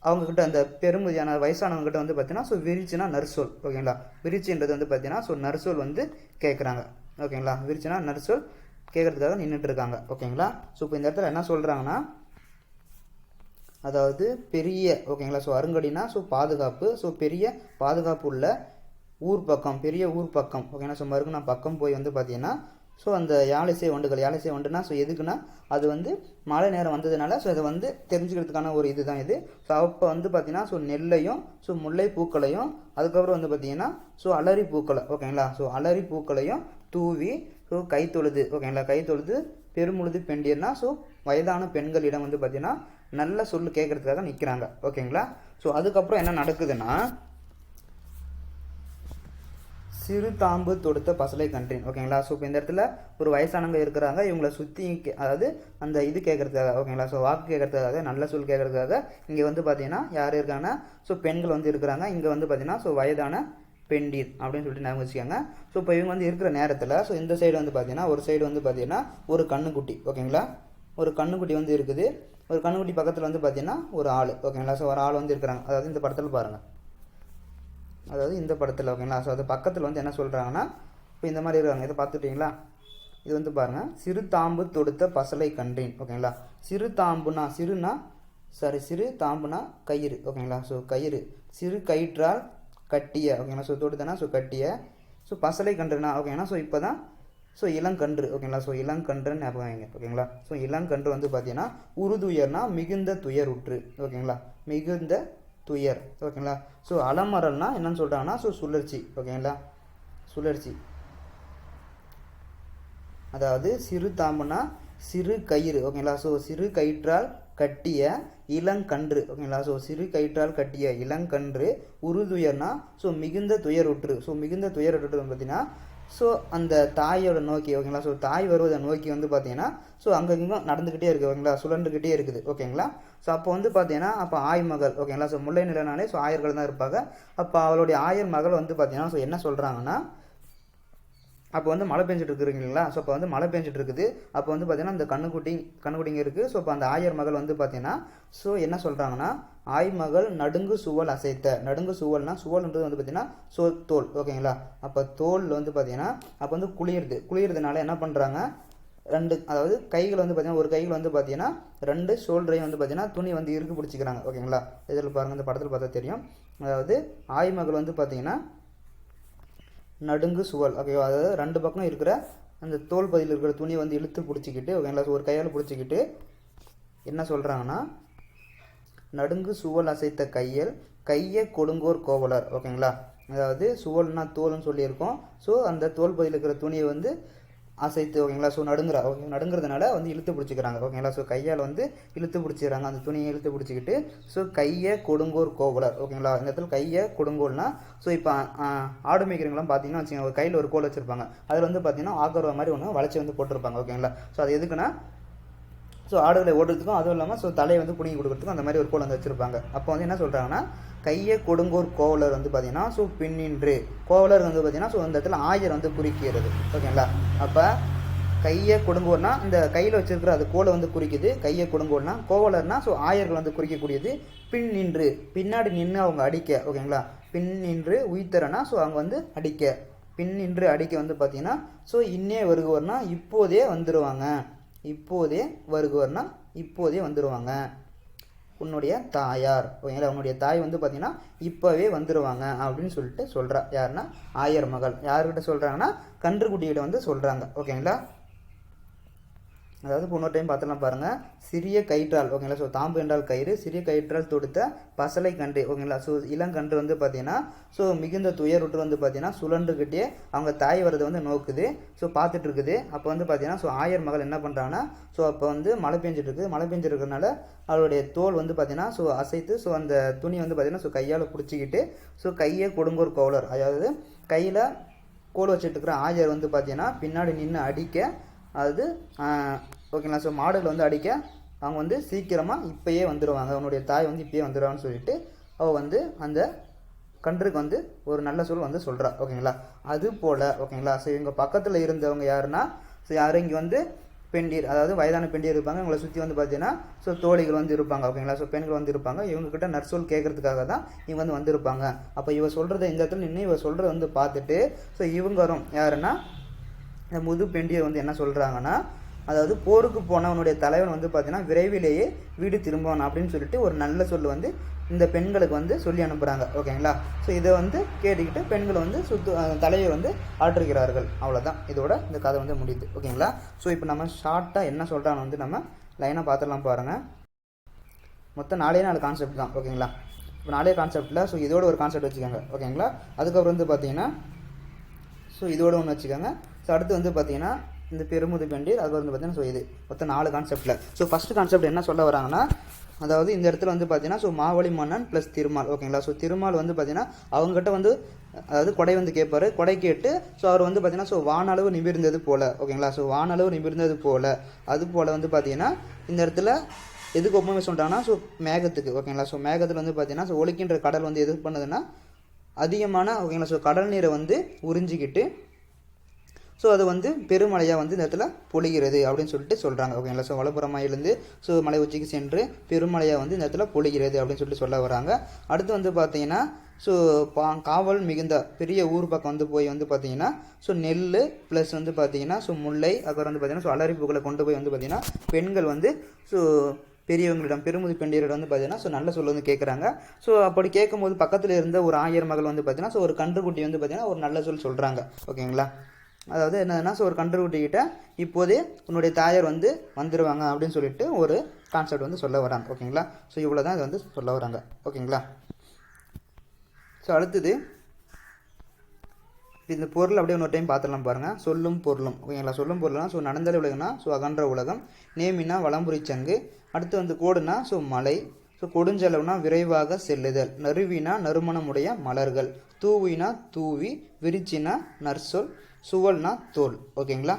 அவங்கக்கிட்ட அந்த பெருமுதியான வயசானவங்ககிட்ட வந்து பார்த்தீங்கன்னா ஸோ விரிச்சுனா நர்சோல் ஓகேங்களா? விரிச்சுன்றது வந்து பார்த்தீங்கன்னா ஸோ நர்சோல் வந்து கேட்குறாங்க ஓகேங்களா? விரிச்சுனா நர்சோல் கேட்குறதுக்காக நின்றுட்டு இருக்காங்க ஓகேங்களா? ஸோ இப்போ இந்த இடத்துல என்ன சொல்கிறாங்கன்னா அதாவது பெரிய ஓகேங்களா? ஸோ அருங்கடினா ஸோ பாதுகாப்பு ஸோ பெரிய பாதுகாப்பு உள்ள ஊர் பக்கம் பெரிய ஊர் பக்கம் ஓகேனா ஸோ மறுக்கு நான் பக்கம் போய் வந்து பார்த்தீங்கன்னா ஸோ அந்த யாழிசை ஒன்றுகள் யாழிசை வண்டுனா ஸோ எதுக்குன்னா அது வந்து மழை நேரம் வந்ததுனால ஸோ இதை வந்து தெரிஞ்சுக்கிறதுக்கான ஒரு இதுதான் இது. ஸோ அப்போ வந்து பார்த்தீங்கன்னா ஸோ நெல்லையும் ஸோ முல்லை பூக்களையும் அதுக்கப்புறம் வந்து பார்த்தீங்கன்னா ஸோ அலரி பூக்களை ஓகேங்களா ஸோ அலரி பூக்களையும் தூவி ஸோ கை தொழுது ஓகேங்களா கை தொழுது பெருமுழுது பெண்டியர்னா ஸோ வயதான பெண்களிடம் வந்து பார்த்தீங்கன்னா நல்ல சொல்லு கேட்கறதுக்காக நிற்கிறாங்க ஓகேங்களா ஸோ அதுக்கப்புறம் என்ன நடக்குதுன்னா சிறு தாம்பு தொடுத்த பசலை கன்றின் ஓகேங்களா? ஸோ இப்போ இந்த இடத்துல ஒரு வயசானவங்க இருக்கிறாங்க இவங்கள சுற்றி அதாவது அந்த இது கேட்குறதுக்காக ஓகேங்களா? ஸோ வாக்கு கேட்கறதுக்காக நல்ல சொல் கேட்கறதுக்காக இங்கே வந்து பார்த்தீங்கன்னா யார் இருக்காங்கன்னா ஸோ பெண்கள் வந்து இருக்கிறாங்க. இங்கே வந்து பார்த்தீங்கன்னா ஸோ வயதான பெண்டீர் அப்படின்னு சொல்லிட்டு ஞாபகம் வச்சுக்கோங்க. ஸோ இப்போ இவங்க வந்து இருக்கிற நேரத்தில் ஸோ இந்த சைடு வந்து பார்த்தீங்கன்னா ஒரு சைடு வந்து பார்த்தீங்கன்னா ஒரு கண்ணுக்குட்டி ஓகேங்களா? ஒரு கண்ணுக்குட்டி வந்து இருக்குது. ஒரு கண்ணுக்குட்டி பக்கத்தில் வந்து பார்த்தீங்கன்னா ஒரு ஆள் ஓகேங்களா? ஸோ ஒரு ஆள் வந்து இருக்கிறாங்க. அதாவது இந்த படத்தில் பாருங்கள் அதாவது இந்த படத்தில் ஓகேங்களா ஸோ அது பக்கத்தில் வந்து என்ன சொல்கிறாங்கன்னா இப்போ இந்த மாதிரி இருக்காங்க இதை பார்த்துட்டிங்களா? இது வந்து பாருங்கள் சிறு தாம்பு தொடுத்த பசலை கன்றேன் ஓகேங்களா? சிறு தாம்புனா சிறுனா சாரி சிறு தாம்புனா கயிறு ஓகேங்களா? ஸோ கயிறு. சிறு கயிற்றால் கட்டிய ஓகேங்களா? ஸோ தொடுத்தனா ஸோ கட்டிய. ஸோ பசலை கன்றுனா ஓகேங்களா? ஸோ இப்போ தான் ஸோ இளங்கன்று ஓகேங்களா? ஸோ இளங்கன்றுன்னு ஞாபகம் வைங்க ஓகேங்களா? ஸோ இளங்கன்று வந்து பார்த்தீங்கன்னா உருதுயர்னா மிகுந்த துயர் உற்று ஓகேங்களா? மிகுந்த துயர். ஓகேங்களா? ஸோ அலமரல்னா என்னன்னு சொல்கிறாங்கன்னா ஸோ சுழற்சி. ஓகேங்களா? சுழற்சி. அதாவது சிறு தாம்புனா சிறு கயிறு. ஓகேங்களா? ஸோ சிறு கயிற்றால் கட்டிய இளங்கன்று. ஓகேங்களா? ஸோ சிறு கயிற்றால் கட்டிய இளங்கன்று. உருதுயர்னா ஸோ மிகுந்த துயருற்று. ஸோ மிகுந்த துயருற்று பார்த்தீங்கன்னா ஸோ அந்த தாயோட நோக்கி ஓகேங்களா? ஸோ தாய் வருவதை நோக்கி வந்து பார்த்தீங்கன்னா ஸோ அங்கங்கும் நடந்துக்கிட்டே இருக்குது ஓகேங்களா? சுழண்டுக்கிட்டே இருக்குது. ஓகேங்களா? ஸோ அப்போ வந்து பார்த்தீங்கன்னா அப்போ ஆய் மகள் ஓகேங்களா ஸோ முல்லை நிலனாலே ஸோ ஆயர்கள் தான் இருப்பாங்க. அப்போ அவளுடைய ஆயர் மகள் வந்து பார்த்தீங்கன்னா ஸோ என்ன சொல்கிறாங்கன்னா அப்போ வந்து மழை பெஞ்சிட்டு இருக்குறீங்களா ஸோ அப்போ வந்து மழை பெஞ்சிட்டு இருக்குது. அப்போ வந்து பார்த்தீங்கன்னா அந்த கண்ணுக்குட்டி கண்ணுக்குட்டிங்க இருக்குது ஸோ அப்போ அந்த ஆயர் மகள் வந்து பார்த்தீங்கன்னா ஸோ என்ன சொல்கிறாங்கன்னா ஆய் மகள் நடுங்கு சுவல் அசைத்த. நடுங்கு சுவல்னா சுவல்ன்றது வந்து பார்த்தீங்கன்னா சோ தோல் ஓகேங்களா அப்போ தோல் வந்து பார்த்தீங்கன்னா அப்போ வந்து குளிருது. குளிர்றதுனால என்ன பண்ணுறாங்க ரெண்டு அதாவது கைகள் வந்து பார்த்தீங்கன்னா ஒரு கைகள் வந்து பார்த்தீங்கன்னா ரெண்டு ஷோல்டரையும் வந்து பார்த்தீங்கன்னா துணி வந்து இறுக்கு பிடிச்சிக்கிறாங்க. ஓகேங்களா? இதில் பாருங்கள் இந்த படத்தில் பார்த்தா தெரியும். அதாவது ஆய்மகள் வந்து பார்த்தீங்கன்னா நடுங்கு சுவல். ஓகேவா? அதாவது ரெண்டு பக்கம் இருக்கிற அந்த தோல் பதில் இருக்கிற துணியை வந்து இழுத்து பிடிச்சிக்கிட்டு ஓகேங்களா? ஒரு கையால் பிடிச்சிக்கிட்டு என்ன சொல்கிறாங்கன்னா நடுங்கு சுவல் அசைத்த கையல் கையை கொடுங்கோர் கோவலர். ஓகேங்களா? அதாவது சுவல்னா தோல்னு சொல்லியிருக்கோம். ஸோ அந்த தோல் பதில் இருக்கிற துணியை வந்து அசைத்து ஓகேங்களா? ஸோ நடுங்குறா ஓகே நடுங்கிறதுனால வந்து இழுத்து பிடிச்சிக்கிறாங்க. ஓகேங்களா? ஸோ கையால் வந்து இழுத்து பிடிச்சிக்கிறாங்க. அந்த துணியை இழுத்து பிடிச்சிக்கிட்டு ஸோ கையை கொடுங்கோர் கோவலர் ஓகேங்களா? இந்த இடத்துல கையை கொடுங்கோல்னா ஸோ இப்போ ஆடு மேய்க்கிறவங்களாம் பார்த்தீங்கன்னா வச்சுக்கோங்க ஒரு கையில் ஒரு கோல் வச்சுருப்பாங்க. அதில் வந்து பார்த்தீங்கன்னா ஆக்கர்வா மாதிரி ஒன்று வளைச்சி வந்து போட்டிருப்பாங்க ஓகேங்களா? ஸோ அது எதுக்குன்னா ஸோ ஆடுகளை ஓடுறதுக்கும் அதுவும் இல்லாமல் ஸோ தலையை வந்து பிடிங்கி கொடுக்குறதுக்கும் அந்த மாதிரி ஒரு கோல் வந்து வச்சுருப்பாங்க. அப்போ வந்து என்ன சொல்கிறாங்கன்னா கையை கொடுங்கோர் கோவலர் வந்து பார்த்தீங்கன்னா ஸோ பின்னின்று கோவலர் வந்து பார்த்தீங்கன்னா ஸோ இந்த இடத்துல ஆயர் வந்து குறிக்கிறது ஓகேங்களா? அப்போ கையை கொடுங்கோர்னா இந்த கையில் வச்சிருக்கிற அது கோலை வந்து குறிக்குது. கையை கொடுங்கோர்னா கோவலர்னா ஸோ ஆயர்கள் வந்து குறிக்கக்கூடியது பின் நின்று. பின்னாடி நின்று அவங்க அடிக்க ஓகேங்களா? பின் நின்று உயிர்த்தரனா ஸோ அவங்க வந்து அடிக்க. பின் நின்று அடிக்க வந்து பார்த்தீங்கன்னா ஸோ இன்னே வருகவர்னா இப்போதே வந்துடுவாங்க இப்போதே வருகுவர்னா இப்போதே வந்துடுவாங்க உன்னுடைய தாயார். ஓகேங்களா உன்னுடைய தாய் வந்து பார்த்தீங்கன்னா இப்போவே வந்துடுவாங்க அப்படின்னு சொல்லிட்டு சொல்கிறா யாருன்னா ஆயர் மகள். யார்கிட்ட சொல்கிறாங்கன்னா கன்றுக்குட்டிகிட்ட வந்து சொல்கிறாங்க ஓகேங்களா? அதாவது இன்னொரு டைம் பார்த்தலாம் பாருங்கள் சிறிய கயிற்றால் ஓகேங்களா ஸோ தாம்பு என்றால் கயிறு சிறிய கயிற்றால் தொடுத்த பசலை கன்று ஓகேங்களா ஸோ இளங்கன்று வந்து பார்த்தீங்கன்னா ஸோ மிகுந்த துயருற்று வந்து பார்த்தீங்கன்னா சுழன்றுக்கிட்டே அவங்க தாய் வரதை வந்து நோக்குது. ஸோ பார்த்துட்டு இருக்குது. அப்போ வந்து பார்த்தீங்கன்னா ஸோ ஆயர் மகள் என்ன பண்ணுறாங்கன்னா ஸோ அப்போ வந்து மழை பெஞ்சிட்டு இருக்குது. மழை பெஞ்சிருக்கிறதுனால அவளுடைய தோல் வந்து பார்த்தீங்கன்னா ஸோ அசைத்து ஸோ அந்த துணி வந்து பார்த்தீங்கன்னா ஸோ கையால் பிடிச்சிக்கிட்டு ஸோ கையை கொடுங்கோர் கோவலர். அதாவது கையில் கோல் வச்சுட்டு இருக்கிற ஆயர் வந்து பார்த்தீங்கன்னா பின்னாடி நின்று அடிக்க அது ஓகேங்களா? ஸோ மாடுகள் வந்து அடிக்க அவங்க வந்து சீக்கிரமாக இப்பயே வந்துடுவாங்க அவனுடைய தாய் வந்து இப்பயே வந்துடுவான்னு சொல்லிட்டு அவள் வந்து அந்த கன்றுக்கு வந்து ஒரு நல்ல சொல் வந்து சொல்கிறா ஓகேங்களா? அது போல் ஓகேங்களா? ஸோ இவங்க பக்கத்தில் இருந்தவங்க யாருன்னா ஸோ யாரும் இங்கே வந்து பெண்டீர் அதாவது வயதான பெண்டீர் இருப்பாங்க. இவங்களை சுற்றி வந்து பார்த்தீங்கன்னா ஸோ தோழிகள் வந்து இருப்பாங்க. ஓகேங்களா? ஸோ பெண்கள் வந்து இருப்பாங்க. இவங்கக்கிட்ட நற்சொல் கேட்கறதுக்காக தான் இவங்க வந்து வந்திருப்பாங்க. அப்போ இவ சொல்கிறத இந்த இடத்துல நின்று இவ சொல்கிறத வந்து பார்த்துட்டு ஸோ இவங்க வரும் யாருன்னா இந்த முது பெண்டியர் வந்து என்ன சொல்கிறாங்கன்னா அதாவது போருக்கு போனவனுடைய தலைவன் வந்து பார்த்தீங்கன்னா விரைவிலேயே வீடு திரும்புவான் அப்படின்னு சொல்லிட்டு ஒரு நல்ல சொல் வந்து இந்த பெண்களுக்கு வந்து சொல்லி அனுப்புகிறாங்க ஓகேங்களா? ஸோ இதை வந்து கேட்டுக்கிட்டு பெண்கள் வந்து சுத்து தலையை வந்து ஆற்றுகிறார்கள். அவ்வளோதான் இதோட இந்த கதை வந்து முடியுது. ஓகேங்களா? ஸோ இப்போ நம்ம ஷார்ட்டாக என்ன சொல்கிறான்னு வந்து நம்ம லைனாக பார்த்துடலாம் பாருங்கள் மொத்தம் நாலே நாலு கான்செப்ட் தான். ஓகேங்களா? இப்போ நாலே கான்செப்டில் ஸோ இதோட ஒரு கான்செப்ட் வச்சுக்கோங்க. ஓகேங்களா? அதுக்கப்புறம் வந்து பார்த்தீங்கன்னா ஸோ இதோட ஒன்று வச்சுக்கோங்க. ஸோ அடுத்து வந்து பார்த்தீங்கன்னா இந்த பெருமுது பெண்டி அது வந்து பார்த்தீங்கன்னா ஸோ இது மொத்தம் நாலு கான்செப்ட்டில் ஸோ ஃபஸ்ட்டு கான்செப்ட் என்ன சொல்ல வராங்கன்னா அதாவது இந்த இடத்துல வந்து பார்த்தீங்கன்னா ஸோ மாவழி மன்னன் ப்ளஸ் திருமால் ஓகேங்களா ஸோ திருமால் வந்து பார்த்தீங்கன்னா அவங்ககிட்ட வந்து அதாவது கொடை வந்து கேட்பார் கொடை கேட்டு ஸோ அவர் வந்து பார்த்தீங்கன்னா ஸோ வானளவு நிமிர்ந்தது போல் ஓகேங்களா ஸோ வானளவு நிமிர்ந்தது போல். அது போல் வந்து பார்த்தீங்கன்னா இந்த இடத்துல எதுக்கு ஒப்புமை சொல்கிறாங்கன்னா ஸோ மேகத்துக்கு ஓகேங்களா ஸோ மேகத்தில் வந்து பார்த்தீங்கன்னா ஸோ ஒலிக்கின்ற கடல் வந்து எது பண்ணுதுன்னா அதிகமான ஓகேங்களா ஸோ கடல் நீரை வந்து உறிஞ்சிக்கிட்டு ஸோ அது வந்து பெருமழையாக வந்து இந்த இடத்துல பொழிகிறது அப்படின்னு சொல்லிட்டு சொல்கிறாங்க ஓகேங்களா ஸோ வலப்புறமாயிலேருந்து ஸோ மலை உச்சிக்கு சென்று பெருமழையாக வந்து இந்த இடத்துல பொழிகிறது அப்படின்னு சொல்லிட்டு சொல்ல வராங்க. அடுத்து வந்து பார்த்தீங்கன்னா ஸோ பா காவல் மிகுந்த பெரிய ஊர் பக்கம் வந்து போய் வந்து பார்த்தீங்கன்னா ஸோ நெல் ப்ளஸ் வந்து பார்த்தீங்கன்னா ஸோ முல்லை அப்புறம் வந்து பார்த்தீங்கன்னா ஸோ அலரி பூக்களை கொண்டு போய் வந்து பார்த்தீங்கன்னா பெண்கள் வந்து ஸோ பெரியவங்களிடம் பெருமுதி பெண்டியரிடம் வந்து பார்த்தீங்கன்னா ஸோ நல்ல சொல்ல வந்து கேட்குறாங்க ஸோ அப்படி கேட்கும்போது பக்கத்தில் இருந்த ஒரு ஆயிரம் மகள் வந்து பார்த்தீங்கன்னா ஸோ ஒரு கன்றுக்குட்டி வந்து பார்த்தீங்கன்னா ஒரு நல்ல சொல் சொல்கிறாங்க ஓகேங்களா அதாவது என்னதுன்னா ஸோ ஒரு கன்றுக்குட்டிக்கிட்ட இப்போதே உன்னுடைய தாயார் வந்து வந்துடுவாங்க அப்படின்னு சொல்லிட்டு ஒரு கான்செப்ட் வந்து சொல்ல வராங்க. ஓகேங்களா ஸோ இவ்வளோ தான் இது வந்து சொல்ல வராங்க. ஓகேங்களா ஸோ அடுத்தது இந்த பொருள் அப்படியே இன்னொரு டைம் பார்த்துடலாம் பாருங்கள் சொல்லும் பொருளும். ஓகேங்களா சொல்லும் பொருள்னா ஸோ நடந்தது உலகம்னா ஸோ அகன்ற உலகம். நேமினா வளம்புரி சங்கு. அடுத்து வந்து கோடுனா ஸோ மலை. ஸோ கொடுஞ்செலவுனா விரைவாக செல்லுதல். நறுவினா நறுமணமுடைய மலர்கள். தூவினா தூவி. விரிச்சினா நற்சொல். சுவல்னா தோல். ஓகேங்களா?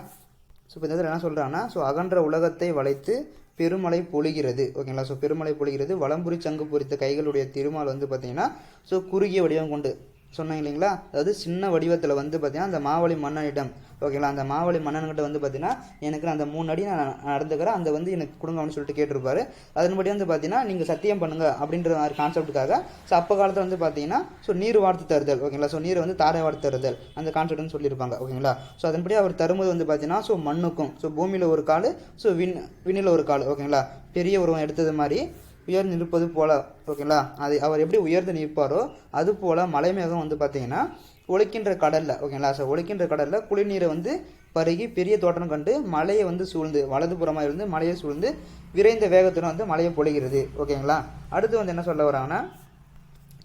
ஸோ இப்போ இந்த இதில் என்ன சொல்கிறாங்கன்னா ஸோ அகன்ற உலகத்தை வளைத்து பெருமழை பொழிகிறது. ஓகேங்களா? ஸோ பெருமழை பொழிகிறது. வலம்புரி சங்கு பொறித்த கைகளுடைய திருமால் வந்து பார்த்திங்கன்னா ஸோ குறுகிய வடிவம் கொண்டு சொன்னேன் இல்லைங்களா அதாவது சின்ன வடிவத்தில் வந்து பார்த்தீங்கன்னா அந்த மாவழி மன்னனிடம் ஓகேங்களா? அந்த மாவழி மன்னன்கிட்ட வந்து பார்த்தீங்கன்னா எனக்கு அந்த மூணு அடி நான் நடந்துக்கிறேன். அந்த வந்து எனக்கு கொடுங்க அப்படின்னு சொல்லிட்டு கேட்டிருப்பாரு. அதன்படி வந்து பார்த்தீங்கன்னா நீங்கள் சத்தியம் பண்ணுங்க அப்படின்ற மாதிரி கான்செப்ட்டுக்காக ஸோ அப்போ காலத்தில் வந்து பார்த்தீங்கன்னா ஸோ நீர் வார்த்து தருதல் ஓகேங்களா? ஸோ நீரை வந்து தாரை வார்த்து தருதல் அந்த கான்செப்ட்னு சொல்லியிருப்பாங்க ஓகேங்களா? ஸோ அதன்படி அவர் தரும்போது வந்து பார்த்தீங்கன்னா ஸோ மண்ணுக்கும் ஸோ பூமியில் ஒரு கால் ஸோ விண் விண்ணில் ஒரு கால் ஓகேங்களா? பெரிய உருவம் எடுத்தது மாதிரி உயர்ந்து நிற்பது போல் ஓகேங்களா அது அவர் எப்படி உயர்ந்து நிற்பாரோ அது போல் மலைமேகம் வந்து பார்த்தீங்கன்னா ஒழிக்கின்ற கடலில் ஓகேங்களா ஸோ ஒழிக்கின்ற கடலில் குளிர்நீரை வந்து பருகி பெரிய தோட்டம் கண்டு மலையை வந்து சூழ்ந்து வலதுபுறமாக இருந்து மலையை சூழ்ந்து விரைந்த வேகத்துடன் வந்து மலையை பொழிகிறது ஓகேங்களா அடுத்து வந்து என்ன சொல்ல வராங்கன்னா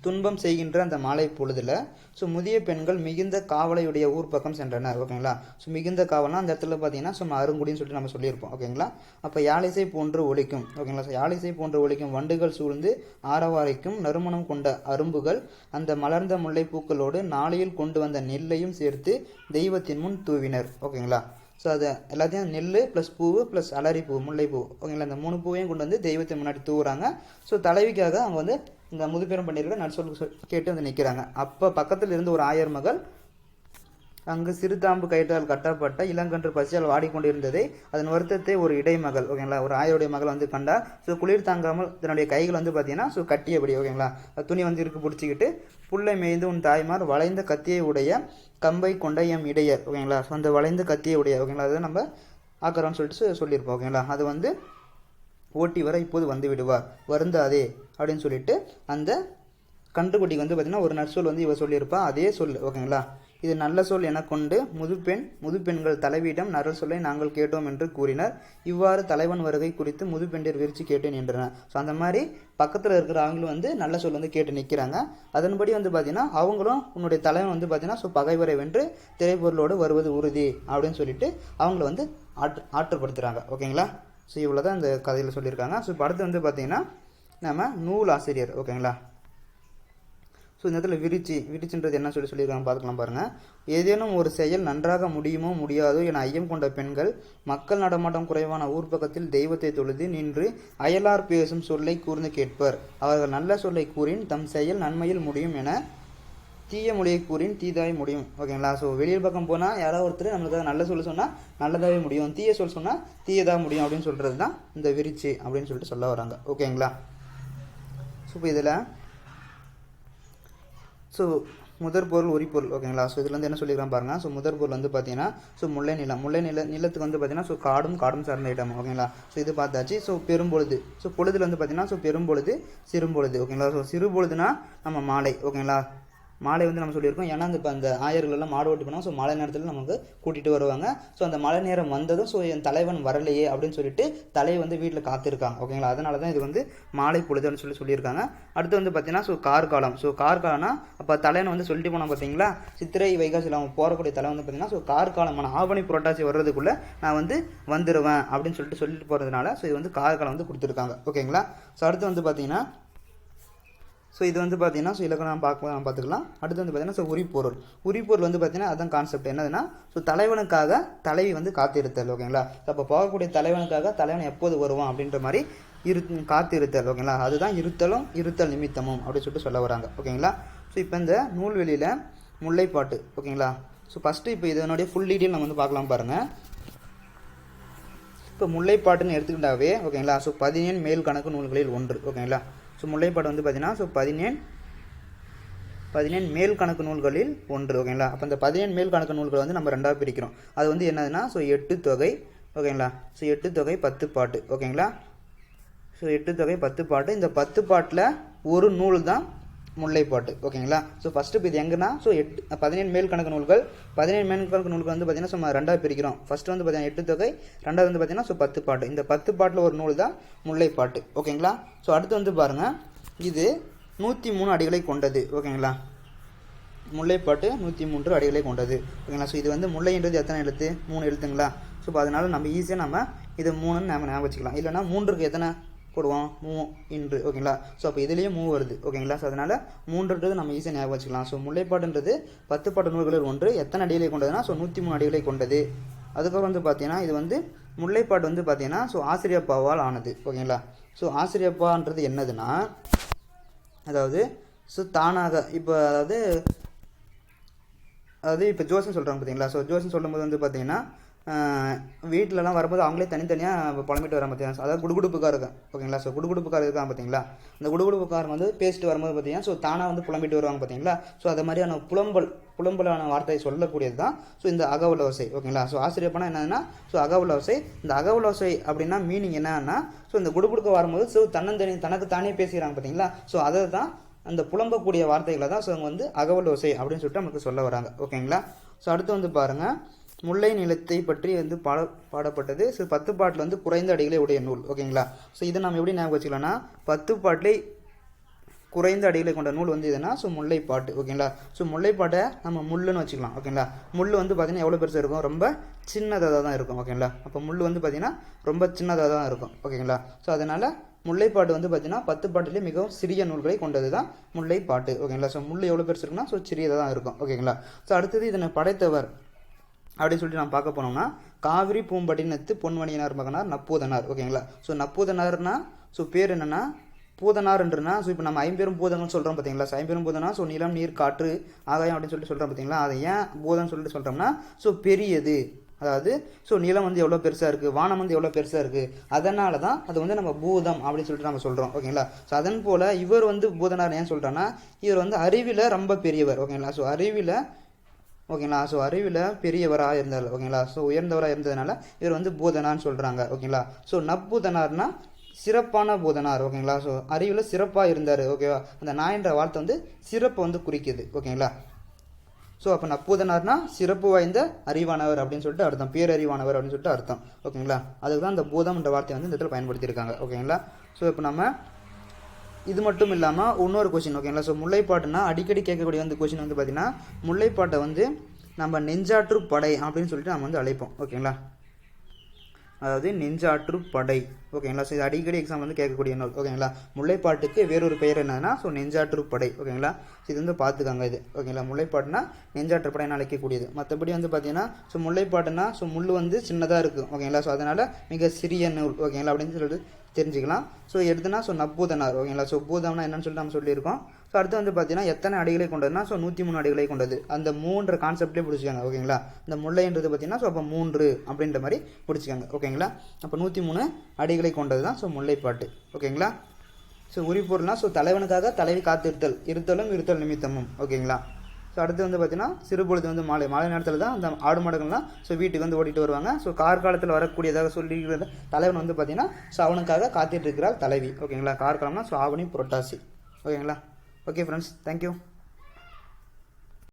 துன்பம் செய்கின்ற அந்த மாலை பொழுதில் ஸோ முதிய பெண்கள் மிகுந்த காவலையுடைய ஊர் பக்கம் சென்றனர் ஓகேங்களா ஸோ மிகுந்த காவல்னா அந்த இடத்துல பார்த்தீங்கன்னா சும்மா அருங்குடின்னு சொல்லிட்டு நம்ம சொல்லியிருப்போம் ஓகேங்களா அப்போ யாழிசை போன்று ஒழிக்கும் ஓகேங்களா ஸோ யாழிசை போன்று ஒழிக்கும் வண்டுகள் சூழ்ந்து ஆரவாரிக்கும் நறுமணம் கொண்ட அரும்புகள் அந்த மலர்ந்த முல்லை பூக்களோடு நாளையில் கொண்டு வந்த நெல்லையும் சேர்த்து தெய்வத்தின் முன் தூவினர் ஓகேங்களா ஸோ அது எல்லாத்தையும் நெல் ப்ளஸ் பூவு ப்ளஸ் அலரி பூ முல்லைப்பூ ஓகேங்களா இந்த மூணு பூவையும் கொண்டு வந்து தெய்வத்தை முன்னாடி தூவுறாங்க. ஸோ தலைவிக்காக அவங்க வந்து இந்த முதுபெரும் பண்ணியிருக்க நற்சொல் சொல் கேட்டு வந்து நிற்கிறாங்க அப்போ பக்கத்தில் இருந்து ஒரு ஆயர் மகள் அங்கு சிறுதாம்பு கயிற்றால் கட்டப்பட்ட இளங்கன்று பசியால் வாடிக்கொண்டிருந்ததை அதன் வருத்தத்தை ஒரு இடைமகள் ஓகேங்களா ஒரு ஆயருடைய மகள் வந்து கண்டா. ஸோ குளிர் தாங்காமல் தன்னுடைய கைகள் வந்து பார்த்தீங்கன்னா ஸோ கட்டியபடி ஓகேங்களா. துணி வந்து இருக்கு பிடிச்சிக்கிட்டு புல்லை மேய்ந்து உன் தாய்மார் வளைந்த கத்தியை உடைய கம்பை கொண்ட எம் இடையர் ஓகேங்களா. ஸோ அந்த வளைந்த கத்தியை உடைய ஓகேங்களா அதை நம்ம ஆக்கிறோம்னு சொல்லிட்டு சொல்லியிருப்போம் ஓகேங்களா. அது வந்து ஓட்டி வர இப்போது வந்து விடுவார் வருந்தாதே அப்படின்னு சொல்லிட்டு அந்த கன்றுக்குட்டிக்கு வந்து பார்த்தீங்கன்னா ஒரு நற்சொல் வந்து இவ சொல்லியிருப்பா. அதே சொல் ஓகேங்களா? இது நல்ல சொல் என கொண்டு முதுப்பெண் முதுப்பெண்கள் தலைவியிடம் நரல் சொல்லை நாங்கள் கேட்டோம் என்று கூறினர். இவ்வாறு தலைவன் வருகை குறித்து முதுப்பெண்டிர் விரிச்சு கேட்டேன் நின்றனர் ஸோ அந்த மாதிரி பக்கத்தில் இருக்கிற அவங்களும் வந்து நல்ல சொல் வந்து கேட்டு நிற்கிறாங்க அதன்படி வந்து பார்த்தீங்கன்னா அவங்களும் உன்னுடைய தலைவன் வந்து பார்த்தீங்கன்னா ஸோ பகைவரை வென்று திரைப்பொருளோடு வருவது உறுதி அப்படின்னு சொல்லிட்டு அவங்கள வந்து ஆற்று ஆற்றுப்படுத்துகிறாங்க ஓகேங்களா? ஸோ இவ்வளோ தான் இந்த கதையில் சொல்லியிருக்காங்க. ஸோ இப்போ அடுத்து வந்து பார்த்தீங்கன்னா நம்ம நூல் ஆசிரியர் ஓகேங்களா? ஸோ இந்த இடத்துல விரிச்சி விரிச்சுன்றது என்ன சொல்லி சொல்லியிருக்காங்க பார்த்துக்கலாம் பாருங்கள் ஏதேனும் ஒரு செயல் நன்றாக முடியுமோ முடியாதோ என ஐயம் கொண்ட பெண்கள் மக்கள் நடமாட்டம் குறைவான ஊர் பக்கத்தில் தெய்வத்தை தொழுது நின்று அயலார் பேசும் சொல்லை கூர்ந்து கேட்பர். அவர்கள் நல்ல சொல்லை கூறின் தம் செயல் நன்மையில் முடியும் என தீய மொழியை கூறின் தீதாவே முடியும். ஓகேங்களா? ஸோ வெளியில் பக்கம் போனால் யாராவது ஒருத்தர் நம்மளுக்கு நல்ல சொல்ல சொன்னால் நல்லதாகவே முடியும். தீய சொல் சொன்னால் தீயதாக முடியும் அப்படின்னு சொல்கிறது தான் இந்த விரிச்சு அப்படின்னு சொல்லிட்டு சொல்ல வராங்க. ஓகேங்களா? ஸோ இப்போ இதில் ஸோ முதற் பொருள் உரிப்பொருள் ஓகேங்களா? ஸோ இதில் வந்து என்ன சொல்லியிருக்கான் பாருங்க. ஸோ முதற் பொருள் வந்து பார்த்தீங்கன்னா ஸோ முல்லை நிலம். முல்லை நில நிலத்துக்கு வந்து பார்த்தீங்கன்னா ஸோ காடும் காடும் சார்ந்த இடம் ஓகேங்களா? ஸோ இது பார்த்தாச்சு. ஸோ பெரும்பொழுது. ஸோ பொழுதுல வந்து பார்த்தீங்கன்னா ஸோ பெரும்பொழுது சிறும்பொழுது. ஓகேங்களா? ஸோ சிறுபொழுதுனா நம்ம மாலை. ஓகேங்களா? மாலை வந்து நம்ம சொல்லியிருக்கோம். ஏன்னா அந்த இப்போ அந்த ஆயர்கள் எல்லாம் மாடு ஓட்டி போனால் ஸோ மழை நேரத்தில் நமக்கு கூட்டிகிட்டு வருவாங்க. ஸோ அந்த மழை நேரம் வந்ததும் ஸோ என் தலைவன் வரலையே அப்படின்னு சொல்லிட்டு தலையை வந்து வீட்டில் காத்திருக்காங்க. ஓகேங்களா அதனால தான் இது வந்து மாலை பொழுதுன்னு சொல்லி சொல்லியிருக்காங்க. அடுத்து வந்து பார்த்தீங்கன்னா ஸோ கார்காலம் ஸோ கார்காலம்னா அப்போ தலைவன் வந்து சொல்லிட்டு போனோம் பார்த்தீங்களா சித்திரை வைகாசியில் அவங்க போகக்கூடிய தலை வந்து பார்த்தீங்கன்னா ஸோ கார்காலமான ஆவணி புரட்டாசி வர்றதுக்குள்ளே நான் வந்து வந்துடுவேன் அப்படின்னு சொல்லிட்டு சொல்லிட்டு போகிறதுனால ஸோ இது வந்து கார்காலம் வந்து கொடுத்துருக்காங்க. ஓகேங்களா ஸோ அடுத்து வந்து பார்த்தீங்கன்னா ஸோ இது வந்து பார்த்தீங்கன்னா ஸோ இலக்கணம் பார்க்கலாம் பார்த்துக்கலாம். அடுத்து வந்து பார்த்தீங்கன்னா ஸோ உரிப்பொருள். உரிப்பொருள் வந்து பார்த்தீங்கன்னா அதான் கான்செப்ட் என்னதுன்னா ஸோ தலைவனுக்காக தலைவி வந்து காத்திருத்தல் ஓகேங்களா? அப்போ போகக்கூடிய தலைவனுக்காக தலைவன் எப்போது வருவான் அப்படின்ற மாதிரி இரு காத்திருத்தல் ஓகேங்களா? அதுதான் இருத்தலும் இருத்தல் நிமித்தமும் அப்படின்னு சொல்லிட்டு சொல்ல வராங்க ஓகேங்களா? ஸோ இப்போ இந்த நூல்வெளியில் முல்லைப்பாட்டு ஓகேங்களா? ஸோ ஃபஸ்ட்டு இப்போ இதனுடைய ஃபுல் டீட்டெயில் நம்ம வந்து பார்க்கலாம் பாருங்கள் இப்போ முல்லைப்பாட்டுன்னு எடுத்துக்கிட்டாவே ஓகேங்களா? ஸோ பதினேழு மேல் கணக்கு நூல்களில் ஒன்று ஓகேங்களா? ஸோ முல்லைப்பாடு வந்து பார்த்திங்கன்னா ஸோ பதினேழு பதினேழு மேல் கணக்கு நூல்களில் ஒன்று ஓகேங்களா அப்போ இந்த பதினேழு மேல் கணக்கு நூல்களை வந்து நம்ம ரெண்டாக பிரிக்கிறோம். அது வந்து என்னதுன்னா ஸோ எட்டு தொகை ஓகேங்களா ஸோ எட்டு தொகை பத்து பாட்டு ஓகேங்களா ஸோ எட்டு தொகை பத்து பாட்டு. இந்த பத்து பாட்டில் ஒரு நூல் தான் முல்லைப்பாட்டு. ஓகேங்களா? ஸோ ஃபஸ்ட்டு இப்போ இது எங்கன்னா? ஸோ எட்டு பதினேழு மேல் கணக்கு நூல்கள். பதினேழு மேல் கணக்கு நூல்கள் வந்து பார்த்தீங்கன்னா சும்மா ரெண்டாக பிரிக்கிறோம். ஃபஸ்ட்டு வந்து பார்த்தீங்கன்னா எட்டு தொகை. ரெண்டாவது வந்து பார்த்தீங்கன்னா ஸோ பத்து பாட்டு. இந்த பத்து பாட்டில் ஒரு நூல் தான் முல்லைப்பாட்டு. ஓகேங்களா? ஸோ அடுத்து வந்து பாருங்கள் இது நூற்றி மூணு அடிகளை கொண்டது. ஓகேங்களா? முல்லைப்பாட்டு நூற்றி மூன்று அடிகளை கொண்டது. ஓகேங்களா? ஸோ இது வந்து முல்லைன்றது எத்தனை எழுத்து? மூணு எழுத்துங்களா? ஸோ இப்போ நம்ம ஈஸியாக நம்ம இது மூணுன்னு நம்ம ஞாபகம் வச்சுக்கலாம். இல்லைனா மூன்றுக்கு எத்தனை? போடுவோம். மூ இன்று. ஓகேங்களா? ஸோ அப்போ இதுலேயும் மூ வருது. ஓகேங்களா? ஸோ அதனால் மூன்றுன்றது நம்ம ஈஸியாக ஞாபகம் வச்சுக்கலாம். ஸோ முல்லைப்பாடுன்றது பத்து பாட்டு நூல்களில் ஒன்று. எத்தனை அடிகளை கொண்டதுன்னா ஸோ நூற்றி மூணு அடிகளை கொண்டது. அதுக்கப்புறம் வந்து பார்த்தீங்கன்னா இது வந்து முல்லைப்பாடு வந்து பார்த்தீங்கன்னா ஸோ ஆசிரியப்பாவால் ஆனது. ஓகேங்களா? ஸோ ஆசிரியப்பான்றது என்னதுன்னா அதாவது ஸோ தானாக இப்போ அதாவது அதாவது இப்போ ஜோசன் சொல்கிறாங்க பார்த்தீங்களா ஸோ ஜோசன் சொல்லும்போது வந்து பார்த்தீங்கன்னா வீட்டிலலாம் வரும்போது அவங்களே தனித்தனியாக புலம்பிட்டு வராங்க பார்த்தீங்கன்னா அதாவது குடுகுடுப்புக்கார் இருக்கான் ஓகேங்களா? ஸோ குடுகுடுப்புக்கார் இருக்கான் பார்த்தீங்களா அந்த குடுகுடுப்புக்காரங்க வந்து பேசிட்டு வரும்போது பார்த்தீங்கன்னா ஸோ தானாக வந்து புலம்பிட்டு வருவாங்க பார்த்தீங்களா ஸோ அது மாதிரியான புலம்பல் புலம்பலான வார்த்தையை சொல்லக்கூடியது தான் ஸோ இந்த அகவுலவசை ஓகேங்களா? ஸோ ஆசிரியப்பனா என்னதுன்னா ஸோ அகவுலவசை இந்த அகவுலவசை அப்படின்னா மீனிங் என்னன்னா ஸோ இந்த குடுகுடுக்க வரும்போது ஸோ தன்னந்தனி தனக்கு தானே பேசுகிறாங்க பார்த்தீங்களா ஸோ அதை தான் அந்த புலம்பக்கூடிய வார்த்தைகளை தான் ஸோ அவங்க வந்து அகவல் ஓசை அப்படின்னு சொல்லிட்டு நமக்கு சொல்ல வராங்க ஓகேங்களா? ஸோ அடுத்து வந்து பாருங்கள் முல்லை நிலத்தை பற்றி வந்து பாட பாடப்பட்டது. ஸோ பத்து பாட்டில் வந்து குறைந்த அடிகளை உடைய நூல். ஓகேங்களா ஸோ இதை நம்ம எப்படி ஞாபகம் வச்சுக்கலாம்னா பத்து பாட்டிலே குறைந்த அடிகளை கொண்ட நூல் வந்து எதுனா? ஸோ முல்லைப்பாட்டு ஓகேங்களா ஸோ முல்லைப்பாட்டை நம்ம முள்ளுன்னு வச்சுக்கலாம். ஓகேங்களா முள் வந்து பார்த்திங்கன்னா எவ்வளோ பெருசாக இருக்கும்? ரொம்ப சின்னதாக தான் இருக்கும். ஓகேங்களா அப்போ முள் வந்து பார்த்திங்கன்னா ரொம்ப சின்னதாக தான் இருக்கும். ஓகேங்களா ஸோ அதனால் முல்லைப்பாட்டு வந்து பார்த்தீங்கன்னா பத்து பாட்டிலே மிகவும் சிறிய நூல்களை கொண்டது தான் முல்லைப்பாட்டு ஓகேங்களா ஸோ முள் எவ்வளோ பெருசு இருக்குன்னா ஸோ சிறியதாக தான் இருக்கும் ஓகேங்களா ஸோ அடுத்தது இதனை படைத்தவர் அப்படின்னு சொல்லிட்டு நம்ம பார்க்க போனோம்னா காவிரி பூம்பட்டினத்து பொன்மணியனார் மகனார் நப்பூதனார். ஓகேங்களா ஸோ நப்பூதனார்னா ஸோ பேர் என்னென்னா பூதனார்ன்றனா ஸோ இப்போ நம்ம ஐம்பெரும் பூதங்கள்னு சொல்கிறோம் பார்த்தீங்களா ஸோ ஐம்பெரும் பூதனா ஸோ நிலம் நீர் காற்று ஆகாயம் அப்படின்னு சொல்லிட்டு சொல்கிறோம் பார்த்தீங்களா அதை ஏன் பூதம்னு சொல்லிட்டு சொல்கிறோம்னா ஸோ பெரியது. அதாவது ஸோ நிலம் வந்து எவ்வளோ பெருசாக இருக்குது வானம் வந்து எவ்வளோ பெருசாக இருக்குது அதனால தான் அது வந்து நம்ம பூதம் அப்படின்னு சொல்லிட்டு நம்ம சொல்கிறோம் ஓகேங்களா ஸோ அதன் போல் இவர் வந்து பூதனார் ஏன் சொல்கிறோன்னா இவர் வந்து அறிவில் ரொம்ப பெரியவர். ஓகேங்களா ஸோ அறிவில் ஓகேங்களா? ஸோ அறிவில் பெரியவராக இருந்தார் ஓகேங்களா? ஸோ உயர்ந்தவராக இருந்ததுனால இவர் வந்து பூதனான்னு சொல்கிறாங்க ஓகேங்களா? ஸோ நப்பூதனார்னா சிறப்பான பூதனார் ஓகேங்களா? ஸோ அறிவில் சிறப்பாக இருந்தார் ஓகேவா? அந்த நாயன்ற வார்த்தை வந்து சிறப்பை வந்து குறிக்குது ஓகேங்களா? ஸோ அப்போ நப்பூதனார்னா சிறப்பு வாய்ந்த அறிவானவர் அப்படின்னு சொல்லிட்டு அர்த்தம் பேரறிவானவர் அப்படின்னு சொல்லிட்டு அர்த்தம் ஓகேங்களா? அதுக்கு தான் அந்த பூதம்ன்ற வார்த்தையை வந்து இந்த இடத்துல பயன்படுத்தியிருக்காங்க ஓகேங்களா? ஸோ இப்போ நம்ம இது மட்டும் இல்லாமல் இன்னொரு கொஷின் ஓகேங்களா ஸோ முல்லைப்பாட்டுனா அடிக்கடி கேட்கக்கூடிய வந்து கொஷின் வந்து பார்த்தீங்கன்னா முல்லைப்பாட்டை வந்து நம்ம நெஞ்சாற்று படை அப்படின்னு சொல்லிட்டு நம்ம வந்து அழைப்போம் ஓகேங்களா அதாவது நெஞ்சாற்று படை ஓகேங்களா ஸோ இது அடிக்கடி எக்ஸாம் வந்து கேட்கக்கூடிய நூல் ஓகேங்களா முல்லைப்பாட்டுக்கு வேறொரு பெயர் என்னன்னா ஸோ நெஞ்சாற்று படை ஓகேங்களா ஸோ இது வந்து பார்த்துக்காங்க இது ஓகேங்களா முல்லைப்பாட்டுனா நெஞ்சாற்று படைன்னு அழைக்கக்கூடியது. மற்றபடி வந்து பார்த்தீங்கன்னா ஸோ முல்லைப்பாட்டுனா ஸோ முள் வந்து சின்னதாக இருக்கும் ஓகேங்களா ஸோ அதனால் மிக சிறிய நூல் ஓகேங்களா அப்படின்னு சொல்லிட்டு தெரிஞ்சுக்கலாம். ஸோ எடுத்துனா ஸோ நப்பூதனார் ஓகேங்களா? ஸோ பூதம்னா என்னன்னு சொல்லிட்டு நம்ம சொல்லியிருக்கோம். ஸோ அடுத்து வந்து பார்த்தீங்கன்னா எத்தனை அடிகளை கொண்டதுன்னா ஸோ நூற்றி மூணு அடிகளை கொண்டது. அந்த மூன்று கான்செப்டே பிடிச்சிக்காங்க ஓகேங்களா? இந்த முல்லைன்றது பார்த்தீங்கன்னா ஸோ அப்போ மூன்று அப்படின்ற மாதிரி பிடிச்சிக்காங்க ஓகேங்களா? அப்போ நூற்றி மூணு அடிகளை கொண்டது தான் ஸோ முல்லைப்பாட்டு. ஓகேங்களா? ஸோ உரிப்பொருள்னா ஸோ தலைவனுக்காக தலைவி காத்திருத்தல் இருத்தலும் இருத்தல் நிமித்தமும் ஓகேங்களா? ஸோ அடுத்து வந்து பார்த்திங்கன்னா சிறுபொழுது வந்து மாலை. மாலை நேரத்தில் தான் அந்த ஆடு மாடுகள்லாம் ஸோ வீட்டுக்கு வந்து ஓட்டிட்டு வருவாங்க. ஸோ கார்காலத்தில் வரக்கூடியதாக சொல்லியிருக்கிற தலைவன் வந்து பார்த்திங்கன்னா ஸோ அவனுக்காக காத்துட்டு இருக்கிறார் தலைவி. ஓகேங்களா கார்காலம்னா ஸோ ஆவணி புரட்டாசி. ஓகேங்களா ஓகே ஃப்ரெண்ட்ஸ் தேங்க்யூ